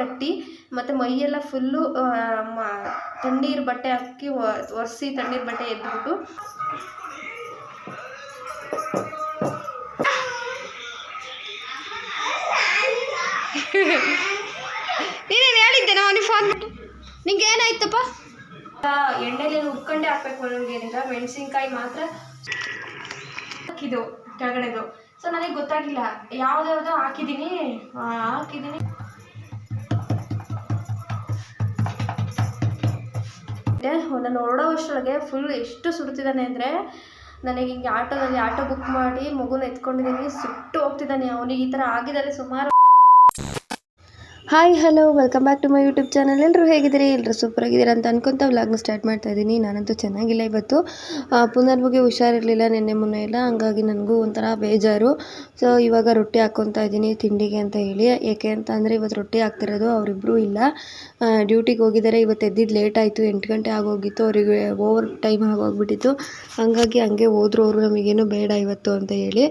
ತಟ್ಟಿ, ಮತ್ತು ಮೈಯೆಲ್ಲ ಫುಲ್ಲು ತಣ್ಣೀರು ಬಟ್ಟೆ ಹಾಕಿ ಒರೆಸಿ ತಣ್ಣೀರು ಬಟ್ಟೆ ಎದ್ಬಿಟ್ಟು ನೀನೇನು ಹೇಳಿದ್ದೆ? ನೀವು ಫೋನ್ ನಿಂಗೆ ಏನಾಯ್ತಪ್ಪ? ಎಣ್ಣೆಲಿ ಹುರ್ಕೊಂಡೆ ಹಾಕ್ಬೇಕು ನನಗೆ ಏನಿಲ್ಲ ಮೆಣಸಿನ್ಕಾಯಿ ಮಾತ್ರ. ಹಾಕಿದ್ದು ಕೆಳಗಡೆದು. ಸೊ ನನಗೆ ಗೊತ್ತಾಗಿಲ್ಲ. ಯಾವ್ದ್ಯಾವ್ದೋ ಹಾಕಿದ್ದೀನಿ. ಹಾಕಿದ್ದೀನಿ. ನಾನು ಹೊರಡೋ ಅಷ್ಟರೊಳಗೆ ಫುಲ್ ಎಷ್ಟು ಸುಡ್ತಿದ್ದಾನೆ ಅಂದರೆ, ನನಗೆ ಹಿಂಗೆ ಆಟೋದಲ್ಲಿ ಆಟೋ ಬುಕ್ ಮಾಡಿ ಮಗುನ ಎತ್ಕೊಂಡಿದ್ದೀನಿ, ಸುಟ್ಟು ಹೋಗ್ತಿದ್ದಾನೆ ಅವನಿಗೆ ಈ ಥರ ಆಗಿದ್ದಾರೆ ಸುಮಾರು hi, hello, welcome back to my YouTube channel. ಎಲ್ಲರೂ ಹೇಗಿದ್ದೀರಿ? ಎಲ್ಲರೂ ಸೂಪರ್ ಆಗಿದ್ದೀರಾ ಅಂತ ಅನ್ಕೊಂತ ವ್ಲಾಗ್ನ ಸ್ಟಾರ್ಟ್ ಮಾಡ್ತಾ ಇದ್ದೀನಿ ನಾನಂತೂ ಚೆನ್ನಾಗಿಲ್ಲ ಇವತ್ತು. ಪುನರ್ವಗೆ ಹುಷಾರಿರಲಿಲ್ಲ ನಿನ್ನೆ ಮೊನ್ನೆ ಎಲ್ಲ. ಹಂಗಾಗಿ ನನಗೂ ಒಂಥರ ಬೇಜಾರು. ಸೊ ಇವಾಗ ರೊಟ್ಟಿ ಹಾಕ್ಕೊತಾ ಇದ್ದೀನಿ ತಿಂಡಿಗೆ ಅಂತ ಹೇಳಿ. ಏಕೆ ಅಂತ ಅಂದರೆ ಇವತ್ತು ರೊಟ್ಟಿ ಹಾಕ್ತಿರೋದು ಅವರಿಬ್ಬರೂ ಇಲ್ಲ. ಡ್ಯೂಟಿಗೆ ಹೋಗಿದ್ದಾರೆ. ಇವತ್ತು ಎದ್ದಿದ್ದು ಲೇಟ್ ಆಯಿತು. ಎಂಟು ಗಂಟೆ ಆಗೋಗಿತ್ತು. ಅವರಿಗೆ ಓವರ್ ಟೈಮ್ ಆಗೋಗ್ಬಿಟ್ಟಿತ್ತು. ಹಂಗಾಗಿ ಹಂಗೆ ಹೋದ್ರು. ಅವರು ನಮಗೇನು ಬೇಡ ಇವತ್ತು ಅಂತ ಹೇಳಿ.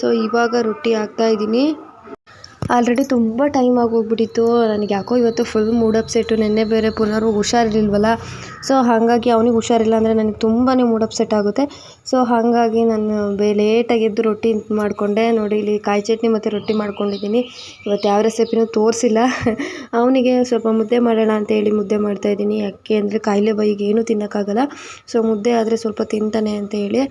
ಸೊ ಇವಾಗ ರೊಟ್ಟಿ ಹಾಕ್ತಾ ಇದ್ದೀನಿ ಆಲ್ರೆಡಿ ತುಂಬ ಟೈಮ್ ಆಗೋಗ್ಬಿಟ್ಟಿತ್ತು. ನನಗೆ ಯಾಕೋ ಇವತ್ತು ಫುಲ್ ಮೂಡ್ ಅಪ್ಸೆಟ್ಟು ನೆನ್ನೆ ಬೇರೆ ಪುನರ್ ಹುಷಾರಿರ್ಲಿಲ್ವಲ್ಲ? ಸೊ ಹಾಗಾಗಿ ಅವನಿಗೆ ಹುಷಾರಿಲ್ಲ ಅಂದರೆ ನನಗೆ ತುಂಬಾ ಮೂಡ್ ಅಪ್ಸೆಟ್ ಆಗುತ್ತೆ. ಸೊ ಹಾಗಾಗಿ ನಾನು ಬೇ ಲೇಟಾಗಿ ಎದ್ದು ರೊಟ್ಟಿ ಮಾಡಿಕೊಂಡೆ. ನೋಡಿ, ಇಲ್ಲಿ ಕಾಯಿ ಚಟ್ನಿ ಮತ್ತು ರೊಟ್ಟಿ ಮಾಡ್ಕೊಂಡಿದ್ದೀನಿ. ಇವತ್ತು ಯಾವ ರೆಸಿಪಿನೂ ತೋರಿಸಿಲ್ಲ. ಅವನಿಗೆ ಸ್ವಲ್ಪ ಮುದ್ದೆ ಮಾಡೋಣ ಅಂತ ಹೇಳಿ ಮುದ್ದೆ ಮಾಡ್ತಾಯಿದ್ದೀನಿ ಯಾಕೆ ಅಂದರೆ ಕಾಯಿಲೆ ಬೈಗೆ ಏನೂ ತಿನ್ನೋಕ್ಕಾಗಲ್ಲ. ಸೊ ಮುದ್ದೆ ಆದರೆ ಸ್ವಲ್ಪ ತಿಂತಾನೆ ಅಂತ ಹೇಳಿ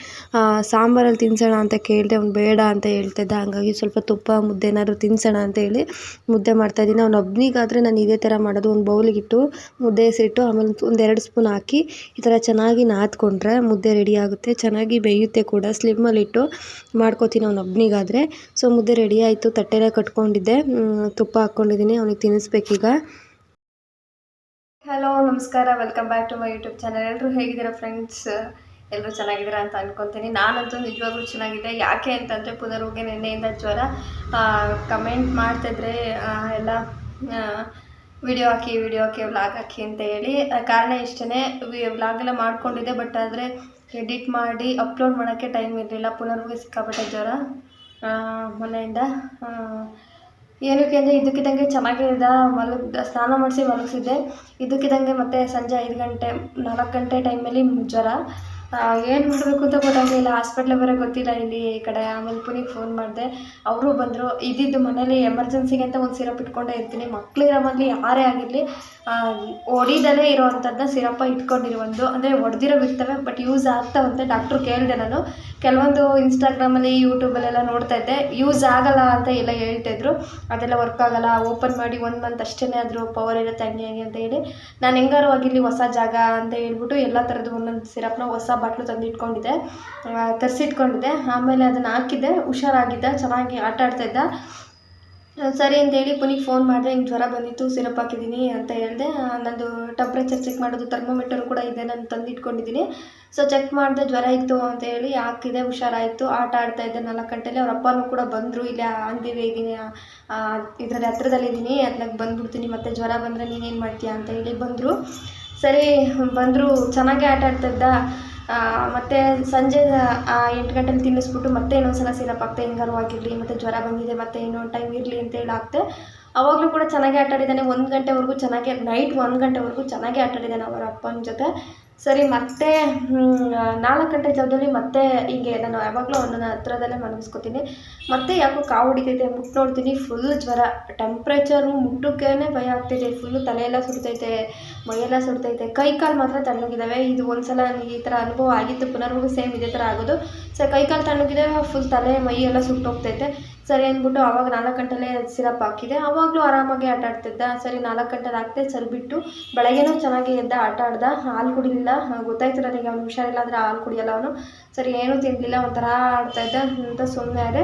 ಸಾಂಬಾರಲ್ಲಿ ತಿನ್ಸೋಣ ಅಂತ ಕೇಳಿದೆ ಅವ್ನು ಬೇಡ ಅಂತ ಹೇಳ್ತಿದ್ದ. ಹಾಗಾಗಿ ಸ್ವಲ್ಪ ತುಪ್ಪ, ಮುದ್ದೆ ಏನಾದರೂ ತಿನ್ಸೋಣ ಅಂತ ಹೇಳಿ ಮುದ್ದೆ ಮಾಡ್ತಾಯಿದ್ದೀನಿ ಅವ್ನು ಒಬ್ಬನಿಗಾದರೆ ನಾನು ಇದೇ ಥರ ಮಾಡೋದು. ಒಂದು ಬೌಲಿಗಿಟ್ಟು ಮುದ್ದೆ ಹೆಸರಿಟ್ಟು, ಆಮೇಲೆ ಒಂದು ಎರಡು ಹಾಕಿ ಈ ಥರ ಚೆನ್ನಾಗಿ ನಾದ್ಕೊಂಡ್ರೆ ಮುದ್ದೆ ರೆಡಿ ಆಗುತ್ತೆ. ಚೆನ್ನಾಗಿ ಬೇಯುತ್ತೆ ಕೂಡ. ಸ್ಲಿಮ್ಮಲ್ಲಿಟ್ಟು ಮಾಡ್ಕೋತೀನಿ ಅವ್ನು ಒಬ್ನಿಗಾದರೆ ಸೊ, ಮುದ್ದೆ ರೆಡಿ ಆಯಿತು. ತಟ್ಟೆಲ್ಲ ಕಟ್ಕೊಂಡಿದ್ದೆ. ತುಪ್ಪ ಹಾಕ್ಕೊಂಡಿದ್ದೀನಿ ಅವ್ನಿಗೆ ತಿನ್ನಿಸ್ಬೇಕೀಗ. ಹಲೋ ನಮಸ್ಕಾರ. Welcome back to my YouTube channel ಎಲ್ಲರೂ ಹೇಗಿದ್ದೀರಾ ಫ್ರೆಂಡ್ಸ್ ಎಲ್ಲರೂ ಚೆನ್ನಾಗಿದ್ದೀರಾ ಅಂತ ಅನ್ಕೊತೀನಿ. ನಾನಂತೂ ನಿಜವಾಗ್ಲೂ ಚೆನ್ನಾಗಿದೆ. ಯಾಕೆ ಅಂತಂದರೆ ಪುನರ್ವಗೆ ನಿನ್ನೆಯಿಂದ ಜ್ವರ. ಕಮೆಂಟ್ ಮಾಡ್ತಿದ್ರೆ ಎಲ್ಲ ವಿಡಿಯೋ ಹಾಕಿ ವಿಡಿಯೋ ಹಾಕಿ ವ್ಲಾಗ್ ಹಾಕಿ ಅಂತ ಹೇಳಿ. ಕಾರಣ ಇಷ್ಟೇ ವ್ಲಾಗ್ ಎಲ್ಲ ಮಾಡ್ಕೊಂಡಿದ್ದೆ ಬಟ್ ಆದರೆ ಎಡಿಟ್ ಮಾಡಿ ಅಪ್ಲೋಡ್ ಮಾಡೋಕ್ಕೆ ಟೈಮ್ ಇರಲಿಲ್ಲ. ಪುನರ್ವಿ ಸಿಕ್ಕಾಪಟ್ಟೆ ಜ್ವರ ಮನೆಯಿಂದ. ಏನಕ್ಕೆ ಅಂದರೆ ಇದಕ್ಕಿದ್ದಂಗೆ ಚೆನ್ನಾಗಿದ್ದ ಮಲಗ, ಸ್ನಾನ ಮಾಡಿಸಿ ಮಲಗಿಸಿದ್ದೆ. ಇದಕ್ಕಿದ್ದಂಗೆ ಮತ್ತೆ ಸಂಜೆ ಐದು ಗಂಟೆ, ನಾಲ್ಕು ಗಂಟೆ ಟೈಮಲ್ಲಿ ಜ್ವರ. ಏನು ಮಾಡಬೇಕು ಅಂತ ಗೊತ್ತಾಗಲಿಲ್ಲ. ಹಾಸ್ಪಿಟ್ಲಿಗೆ ಬರೋ ಗೊತ್ತಿಲ್ಲ ಇಲ್ಲಿ ಈ ಕಡೆ. ಆಮೇಲೆ ಪುನಿಗೆ ಫೋನ್ ಮಾಡಿದೆ. ಅವರು ಬಂದರು. ಇದ್ದಿದ್ದು ಮನೇಲಿ ಎಮರ್ಜೆನ್ಸಿಗೆ ಅಂತ ಒಂದು ಸಿರಪ್ ಇಟ್ಕೊಂಡೇ ಇರ್ತೀನಿ. ಮಕ್ಕಳಿರೋ ಮನೇಲಿ ಯಾರೇ ಆಗಿರಲಿ ಹೊಡಿದಲೇ ಇರೋವಂಥದ್ದನ್ನ ಸಿರಪ್ಪ ಇಟ್ಕೊಂಡಿರೋ ಒಂದು ಅಂದರೆ ಹೊಡೆದಿರೋ ಇರ್ತವೆ ಬಟ್ ಯೂಸ್ ಆಗ್ತಾವಂತೆ. ಡಾಕ್ಟ್ರು ಕೇಳಿದೆ ನಾನು. ಕೆಲವೊಂದು ಇನ್ಸ್ಟಾಗ್ರಾಮಲ್ಲಿ ಯೂಟ್ಯೂಬಲ್ಲೆಲ್ಲ ನೋಡ್ತಾ ಇದ್ದೆ. ಯೂಸ್ ಆಗಲ್ಲ ಅಂತ ಎಲ್ಲ ಹೇಳ್ತಾಯಿದ್ರು ಅದೆಲ್ಲ ವರ್ಕ್ ಆಗಲ್ಲ. ಓಪನ್ ಮಾಡಿ ಒಂದು ಮಂತ್ ಅಷ್ಟೇ ಆದರೂ ಪವರ್ ಇರುತ್ತೆ ಹಂಗೆ ಹಂಗೆ ಅಂತ ಹೇಳಿ. ನಾನು ಹೆಂಗಾರು ಆಗಿರಲಿ ಹೊಸ ಜಾಗ ಅಂತ ಹೇಳ್ಬಿಟ್ಟು ಎಲ್ಲ ಥರದ್ದು ಒಂದೊಂದು ಸಿರಪ್ನ ಹೊಸ ಬಾಟ್ಲು ತಂದಿಟ್ಕೊಂಡಿದ್ದೆ. ತರಿಸಿಟ್ಕೊಂಡಿದ್ದೆ. ಆಮೇಲೆ ಅದನ್ನು ಹಾಕಿದ್ದೆ. ಹುಷಾರಾಗಿದ್ದ, ಚೆನ್ನಾಗಿ ಆಟ ಇದ್ದ. ಸರಿ ಅಂತೇಳಿ ಪುನಿಗೆ ಫೋನ್ ಮಾಡಿದೆ. ಹಿಂಗೆ ಜ್ವರ ಬಂದಿತ್ತು, ಸಿರಪ್ ಹಾಕಿದ್ದೀನಿ ಅಂತ ಹೇಳಿದೆ. ನಂದು ಟೆಂಪ್ರೇಚರ್ ಚೆಕ್ ಮಾಡೋದು ಥರ್ಮೋಮೀಟರ್ ಕೂಡ ಇದೆ, ನಾನು ತಂದಿಟ್ಕೊಂಡಿದ್ದೀನಿ. ಸೊ ಚೆಕ್ ಮಾಡಿದೆ, ಜ್ವರ ಇತ್ತು ಅಂತ ಹೇಳಿ ಹಾಕಿದೆ. ಹುಷಾರಾಯಿತು. ಆಟ ಆಡ್ತಾ ಇದ್ದೆ ನಾಲ್ಕು ಗಂಟೆಲಿ. ಅವ್ರ ಅಪ್ಪನೂ ಕೂಡ ಬಂದರು. ಇಲ್ಲಿ ಅಂದಿವೆ ಇದ್ದೀನಿ. ಇದರಲ್ಲಿ ಹತ್ರದಲ್ಲಿದ್ದೀನಿ ಅದ್ನಾಗ ಬಂದ್ಬಿಡ್ತೀನಿ. ಮತ್ತೆ ಜ್ವರ ಬಂದರೆ ನೀನೇನು ಮಾಡ್ತೀಯಾ ಅಂತ ಹೇಳಿ ಬಂದರು. ಸರಿ, ಬಂದರು. ಚೆನ್ನಾಗೇ ಆಟ ಇದ್ದ. ಮತ್ತೆ ಸಂಜೆ ಎಂಟು ಗಂಟೆಲಿ ತಿನ್ನಿಸ್ಬಿಟ್ಟು ಮತ್ತೆ ಇನ್ನೊಂದು ಸಲ ಸಿರಪ್ ಹಾಕ್ತೆ ಹಿಂಗಾರು ಆಗಿರಲಿ, ಮತ್ತು ಜ್ವರ ಬಂದಿದೆ, ಮತ್ತೆ ಇನ್ನೊಂದು ಟೈಮ್ ಇರಲಿ ಅಂತ ಹೇಳಿ ಹಾಕ್ತೆ ಅವಾಗಲೂ ಕೂಡ ಚೆನ್ನಾಗೇ ಆಟಾಡಿದ್ದಾನೆ. ಒಂದು ಗಂಟೆವರೆಗೂ ಚೆನ್ನಾಗೇ ನೈಟ್ ಒಂದು ಗಂಟೆವರೆಗೂ ಚೆನ್ನಾಗಿ ಆಟಾಡಿದ್ದಾನೆ ಅವರ ಅಪ್ಪನ ಜೊತೆ. ಸರಿ, ಮತ್ತೆ ನಾಲ್ಕು ಗಂಟೆ ಜಾಗದಲ್ಲಿ ಮತ್ತೆ ಹೀಗೆ ನಾನು ಯಾವಾಗಲೂ ಅವನನ್ನ ಹತ್ರದಲ್ಲೇ ಮಲಗಿಸ್ಕೊತೀನಿ. ಮತ್ತೆ ಯಾಕೋ ಕಾವು ಹೊಡಿತೈತೆ ಮುಟ್ಟು ನೋಡ್ತೀನಿ ಫುಲ್ ಜ್ವರ ಟೆಂಪ್ರೇಚರು ಮುಟ್ಟಕ್ಕೇ ಭಯ ಆಗ್ತೈತೆ ಫುಲ್ಲು ತಲೆಯೆಲ್ಲ ಸುಡ್ತೈತೆ, ಮೈಯೆಲ್ಲ ಸುಡ್ತೈತೆ. ಕೈ ಕಾಲು ಮಾತ್ರ ತಣ್ಣಗಿದ್ದಾವೆ ಇದು ಒಂದ್ಸಲ ನನಗೆ ಈ ಥರ ಅನುಭವ ಆಗಿತ್ತು ಪುನರ್ವೂ ಸೇಮ್ ಇದೇ ಥರ ಆಗೋದು. ಸೊ ಕೈ ಕಾಲು ತಣ್ಣಗಿದ್ದಾವೆ ಫುಲ್ ತಲೆ ಮೈ ಎಲ್ಲ ಸುಟ್ಟೋಗ್ತೈತೆ. ಸರಿ ಅಂದ್ಬಿಟ್ಟು ಆವಾಗ ನಾಲ್ಕು ಗಂಟೆಲೇ ಸಿರಪ್ ಹಾಕಿದೆ. ಅವಾಗಲೂ ಆರಾಮಾಗಿ ಆಟ ಆಡ್ತಿದ್ದ. ಸರಿ ನಾಲ್ಕು ಗಂಟೆ ಹಾಕ್ತೆ ಸರಿ ಬಿಟ್ಟು ಬೆಳಗ್ಗೆನೂ ಚೆನ್ನಾಗಿ ಎದ್ದ, ಆಟ ಆಡ್ದ. ಹಾಲು ಕುಡಿಲಿಲ್ಲ. ಗೊತ್ತಾಯ್ತು ನನಗೆ ಅವ್ನು ಹುಷಾರಿಲ್ಲ ಅಂದರೆ ಹಾಲು ಕುಡಿಯಲ್ಲ ಅವನು. ಸರಿ, ಏನೂ ತಿನ್ನಲಿಲ್ಲ ಒಂಥರ ಆಡ್ತಾ ಇದ್ದ. ಅಂತ ಸುಮ್ಮನೆ ಅದೇ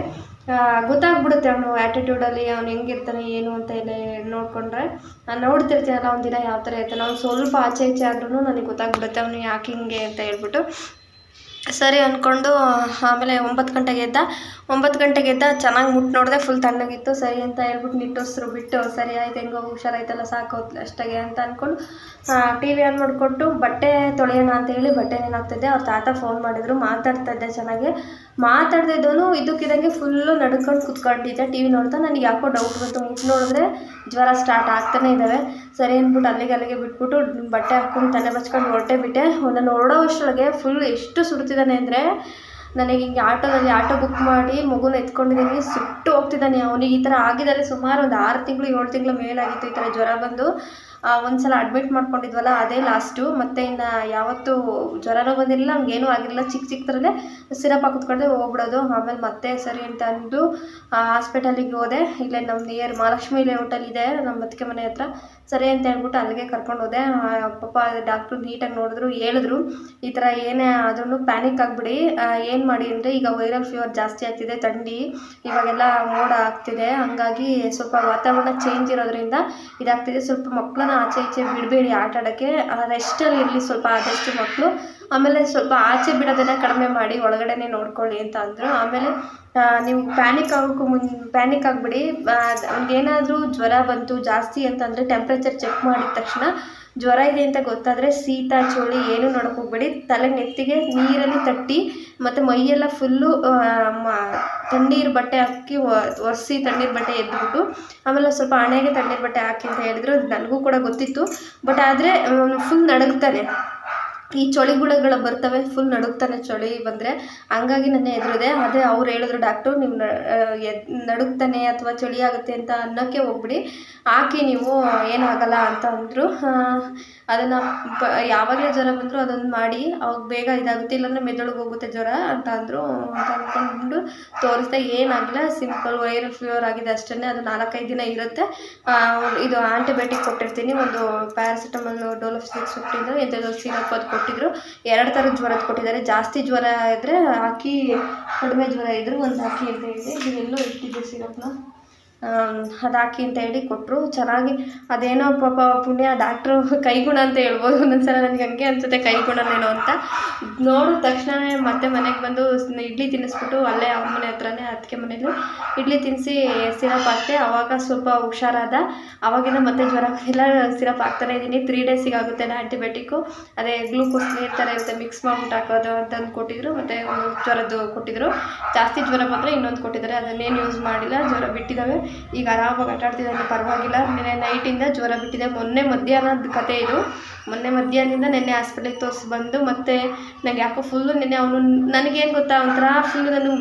ಗೊತ್ತಾಗ್ಬಿಡುತ್ತೆ ಅವನು ಆ್ಯಟಿಟ್ಯೂಡಲ್ಲಿ ಅವ್ನು ಹೆಂಗಿರ್ತಾನೆ, ಏನು ಅಂತ ಎಲ್ಲ ನೋಡಿಕೊಂಡ್ರೆ. ನಾನು ನೋಡ್ತಿರ್ತೀನಲ್ಲ ಒಂದು ಯಾವ ಥರ ಇರ್ತಾನೆ. ಅವ್ನು ಸ್ವಲ್ಪ ಆಚೆ ಈಚೆ ಆದ್ರೂ ನನಗೆ ಗೊತ್ತಾಗ್ಬಿಡುತ್ತೆ. ಅವನು ಯಾಕೆ ಹಿಂಗೆ ಅಂತ ಹೇಳ್ಬಿಟ್ಟು. ಸರಿ ಅಂದ್ಕೊಂಡು ಆಮೇಲೆ ಒಂಬತ್ತು ಗಂಟೆಗೆ ಎದ್ದ. ಒಂಬತ್ತು ಗಂಟೆಗೆ ಎದ್ದ, ಚೆನ್ನಾಗಿ ಮುಟ್ಟು ನೋಡಿದೆ ಫುಲ್ ತಣ್ಣಗಿತ್ತು. ಸರಿ ಅಂತ ಹೇಳ್ಬಿಟ್ಟು ನಿಟ್ಟೋಸ್ರು ಬಿಟ್ಟು, ಸರಿ ಆಯ್ತು, ಹೆಂಗೋ ಹುಷಾರಾಯ್ತಲ್ಲ, ಸಾಕು, ಅಷ್ಟಾಗೆ ಅಂತ ಅಂದ್ಕೊಂಡು ಟಿ ವಿ ಆನ್ ಮಾಡಿಕೊಟ್ಟು ಬಟ್ಟೆ ತೊಳೆಯೋಣ ಅಂತ ಹೇಳಿ ಬಟ್ಟೆ ಹಾಕ್ತಿದ್ದೆ. ಅವ್ರ ತಾತ ಫೋನ್ ಮಾಡಿದ್ರು, ಮಾತಾಡ್ತಾ ಇದ್ದೆ ಚೆನ್ನಾಗಿ. ಮಾತಾಡ್ತಿದ್ದವನು ಇದಕ್ಕಿದಂಗೆ ಫುಲ್ಲು ನಡ್ಕೊಂಡು ಕುತ್ಕೊಂಡಿದ್ದೆ ಟಿ ವಿ ನೋಡ್ತಾ ನನಗೆ ಯಾಕೋ ಡೌಟ್ ಬಂತು. ಮುಟ್ಟು ನೋಡಿದ್ರೆ ಜ್ವರ ಸ್ಟಾರ್ಟ್ ಆಗ್ತಾನೆ ಇದ್ದಾವೆ ಸರಿ ಅಂದ್ಬಿಟ್ಟು ಅಲ್ಲಿಗೆ ಅಲ್ಲಿಗೆ ಬಿಟ್ಬಿಟ್ಟು ಬಟ್ಟೆ ಹಾಕ್ಕೊಂಡು ತಲೆ ಬಚ್ಕೊಂಡು ಹೊರಟೆ ಬಿಟ್ಟೆ. ನಾನು ಹೊರಡೋ ಅಷ್ಟರೊಳಗೆ ಫುಲ್ ಎಷ್ಟು ಸುಡ್ತಿದ್ದಾನೆ ಅಂದರೆ ನನಗೆ ಹಿಂಗೆ ಆಟೋದಲ್ಲಿ ಆಟೋ ಬುಕ್ ಮಾಡಿ ಮಗುನ ಎತ್ಕೊಂಡಿದ್ದೀನಿ, ಸುಟ್ಟು ಹೋಗ್ತಿದ್ದಾನೆ. ಅವನಿಗೆ ಈ ಥರ ಆಗಿದ್ದಾರೆ ಸುಮಾರು ಒಂದು ಆರು ತಿಂಗಳು, ಏಳು ತಿಂಗಳು ಮೇಲಾಗಿತ್ತು ಈ ಥರ ಜ್ವರ ಬಂದು. ಒಂದು ಸಲ ಅಡ್ಮಿಟ್ ಮಾಡ್ಕೊಂಡಿದ್ವಲ್ಲ, ಅದೇ ಲಾಸ್ಟು ಮತ್ತು ಇನ್ನು ಯಾವತ್ತೂ ಜ್ವರನೂ ಬಂದಿರಲಿಲ್ಲ ಹಂಗೇನೂ ಆಗಿರಲಿಲ್ಲ ಚಿಕ್ಕ ಚಿಕ್ಕದ್ರಲ್ಲೇ ಸಿರಪ್ ಹಾಕಿದ್ಕೊಂಡೆ ಹೋಗ್ಬಿಡೋದು. ಆಮೇಲೆ ಮತ್ತೆ ಸರಿ ಅಂತ ಅಂದು ಹಾಸ್ಪಿಟಲಿಗೆ ಹೋದೆ. ಇಲ್ಲೇ ನಮ್ಮ ನಿಯರ್ ಮಹಾಲಕ್ಷ್ಮಿ ಲೇಔಟಲ್ಲಿ ಇದೆ ನಮ್ಮ ಅದಕ್ಕೆ ಮನೆ ಹತ್ರ. ಸರಿ ಅಂತ ಹೇಳ್ಬಿಟ್ಟು ಅಲ್ಲಿಗೆ ಕರ್ಕೊಂಡು ಹೋದೆ. ಪಾಪ ಡಾಕ್ಟ್ರು ನೀಟಾಗಿ ನೋಡಿದ್ರು, ಹೇಳಿದ್ರು. ಈ ಥರ ಏನೇ ಆದ್ರೂ ಪ್ಯಾನಿಕ್ ಆಗಿಬಿಡಿ. ಏನು ಮಾಡಿ ಅಂದರೆ, ಈಗ ವೈರಲ್ ಫೀವರ್ ಜಾಸ್ತಿ ಆಗ್ತಿದೆ ಥಂಡಿ. ಇವಾಗೆಲ್ಲ ಮೋಡ ಆಗ್ತಿದೆ. ಹಂಗಾಗಿ ಸ್ವಲ್ಪ ವಾತಾವರಣ ಚೇಂಜ್ ಇರೋದ್ರಿಂದ ಇದಾಗ್ತಿದೆ. ಸ್ವಲ್ಪ ಮಕ್ಕಳನ್ನ ಆಚೆ ಈಚೆ ಬಿಡಬೇಡಿ, ಆಟ ಆಡೋಕ್ಕೆ. ರೆಸ್ಟಲ್ಲಿ ಇರಲಿ ಸ್ವಲ್ಪ ಆದಷ್ಟು ಮಕ್ಕಳು ಆಮೇಲೆ ಸ್ವಲ್ಪ ಆಚೆ ಬಿಡೋದನ್ನ ಕಡಿಮೆ ಮಾಡಿ, ಒಳಗಡೆನೇ ನೋಡ್ಕೊಳ್ಳಿ ಅಂತ ಅಂದರು. ಆಮೇಲೆ ನೀವು ಪ್ಯಾನಿಕ್ ಆಗೋಕ್ಕೂ ಮುನ್ ಪ್ಯಾನಿಕ್ ಆಗಿಬಿಡಿ. ಏನಾದರೂ ಜ್ವರ ಬಂತು ಜಾಸ್ತಿ ಅಂತಂದರೆ ಟೆಂಪ್ರೇಚರ್ ಚೆಕ್ ಮಾಡಿದ ತಕ್ಷಣ ಜ್ವರ ಇದೆ ಅಂತ ಗೊತ್ತಾದರೆ ಶೀತ ಚಳಿ ಏನು ನೋಡೋಕೆ ಹೋಗ್ಬೇಡಿ ತಲೆ ನೆತ್ತಿಗೆ ನೀರಲ್ಲಿ ತಟ್ಟಿ ಮತ್ತು ಮೈಯೆಲ್ಲ ಫುಲ್ಲು ತಣ್ಣೀರು ಬಟ್ಟೆ ಹಾಕಿ ಒರೆಸಿ ತಣ್ಣೀರು ಬಟ್ಟೆ ಎದ್ದುಬಿಟ್ಟು ಆಮೇಲೆ ಸ್ವಲ್ಪ ಹಣೆಗೆ ತಣ್ಣೀರು ಬಟ್ಟೆ ಹಾಕಿ ಅಂತ ಹೇಳಿದ್ರು. ನನಗೂ ಕೂಡ ಗೊತ್ತಿತ್ತು. ಬಟ್ ಆದರೆ ಫುಲ್ ನಡುಗ್ತಾನೆ. ಈ ಚಳಿಗುಳಗಳು ಬರ್ತವೆ ಫುಲ್ ನಡುಗ್ತಾನೆ ಚಳಿ ಬಂದರೆ. ಹಂಗಾಗಿ ನನ್ನ ಎದುರಿದೆ. ಅದೇ ಅವ್ರು ಹೇಳಿದ್ರು, ಡಾಕ್ಟ್ರು ನೀವು ನಡುಗ್ತಾನೆ ಅಥವಾ ಚಳಿ ಆಗುತ್ತೆ ಅಂತ ಅನ್ನೋಕ್ಕೆ ಹೋಗ್ಬಿಡಿ. ಹಾಕಿ ನೀವು ಏನಾಗಲ್ಲ ಅಂತ ಅಂದರು. ಅದನ್ನು ಯಾವಾಗಲೇ ಜ್ವರ ಬಂದರೂ ಅದೊಂದು ಮಾಡಿ, ಅವಾಗ ಬೇಗ ಇದಾಗುತ್ತೆ, ಇಲ್ಲಾಂದರೆ ಮೆದುಳಿಗೆ ಹೋಗುತ್ತೆ ಜ್ವರ ಅಂತ ಅಂದರು ಅಂತ ಅಂದ್ಕೊಂಡು ತೋರಿಸ್ದೆ. ಏನಾಗಿಲ್ಲ, ಸಿಂಪಲ್ ವೈರಲ್ ಫೀವರ್ ಆಗಿದೆ ಅಷ್ಟೇ ಅದು ನಾಲ್ಕೈದು ದಿನ ಇರುತ್ತೆ. ಇದು ಆ್ಯಂಟಿಬಯೋಟಿಕ್ ಕೊಟ್ಟಿರ್ತೀನಿ, ಒಂದು ಪ್ಯಾರಾಸಿಟಮಲ್ ಡೋಲೋ ಸಿಕ್ಸ್ ಫಿಫ್ಟಿಂದು ಎಂಥದ್ದು ಸಿರಪ್ ಅದು ಕೊಟ್ಟಿದ್ರು. ಎರಡು ಥರದ ಜ್ವರದ್ದು ಕೊಟ್ಟಿದ್ದಾರೆ. ಜಾಸ್ತಿ ಜ್ವರ ಇದ್ದರೆ ಹಾಕಿ ಕಡಿಮೆ ಜ್ವರ ಇದ್ದರೂ ಒಂದು ಹಾಕಿ ಅಂತ ಹೇಳಿದೆ. ಎಲ್ಲೋ ಇಟ್ಟಿದ್ದೆ ಸಿರಪ್ನ. ಅದು ಹಾಕಿ ಅಂತ ಹೇಳಿ ಕೊಟ್ಟರು ಚೆನ್ನಾಗಿ ಅದೇನೋ ಪಾಪ ಪುಣ್ಯ ಡಾಕ್ಟ್ರು ಕೈಗುಣ ಅಂತ ಹೇಳ್ಬೋದು. ಒಂದೊಂದ್ಸಲ ನನಗೆ ಹಂಗೆ ಅನ್ಸುತ್ತೆ ಕೈಗುಣನೇನೋ ಅಂತ. ನೋಡಿದ ತಕ್ಷಣವೇ ಮತ್ತೆ ಮನೆಗೆ ಬಂದು ಇಡ್ಲಿ ತಿನ್ನಿಸ್ಬಿಟ್ಟು ಅಲ್ಲೇ ಅವ್ರ ಮನೆ ಹತ್ರನೇ ಅದಕ್ಕೆ ಮನೇಲಿ ಇಡ್ಲಿ ತಿನ್ನಿಸಿ ಸಿರಪ್ ಹಾಕ್ತೆ ಆವಾಗ ಸ್ವಲ್ಪ ಹುಷಾರಾದ. ಆವಾಗಿಂದ ಮತ್ತೆ ಜ್ವರ ಎಲ್ಲ ಸಿರಪ್ ಹಾಕ್ತಾನೆ ಇದ್ದೀನಿ. ತ್ರೀ ಡೇಸಿಗೆ ಆಗುತ್ತೆ ಆ್ಯಂಟಿಬಯೋಟಿಕ್ಕು ಅದೇ ಗ್ಲೂಕೋಸ್ ನೀರು ಥರ ಇರುತ್ತೆ. ಮಿಕ್ಸ್ ಮಾಡ್ಬಿಟ್ಟು ಹಾಕೋದು ಅಂತಂದು ಕೊಟ್ಟಿದ್ರು. ಮತ್ತು ಒಂದು ಜ್ವರದ್ದು ಕೊಟ್ಟಿದ್ರು. ಜಾಸ್ತಿ ಜ್ವರ ಬಂದರೆ ಇನ್ನೊಂದು ಕೊಟ್ಟಿದ್ದಾರೆ. ಅದನ್ನೇನು ಯೂಸ್ ಮಾಡಿಲ್ಲ. ಜ್ವರ ಬಿಟ್ಟಿದ್ದಾವೆ. ಈಗ ಆರಾಮಾಗಿ ಆಟ ಆಡ್ತಿದ್ದಾನೆ, ಪರವಾಗಿಲ್ಲ. ನಿನ್ನೆ ನೈಟಿಂದ ಜ್ವರ ಬಿಟ್ಟಿದೆ. ಮೊನ್ನೆ ಮಧ್ಯಾಹ್ನದ ಕತೆ ಇದು. ಮೊನ್ನೆ ಮಧ್ಯಾಹ್ನದಿಂದ ನಿನ್ನೆ ಹಾಸ್ಪಿಟ್ಲಿಗೆ ತೋರಿಸಿ ಬಂದು ಮತ್ತೆ ನಂಗೆ ಯಾಕೋ ಫುಲ್ಲು ನಿನ್ನೆ ಅವನು ನನಗೇನು ಗೊತ್ತಾ? ಒಂಥರ ಫುಲ್ ನಾನು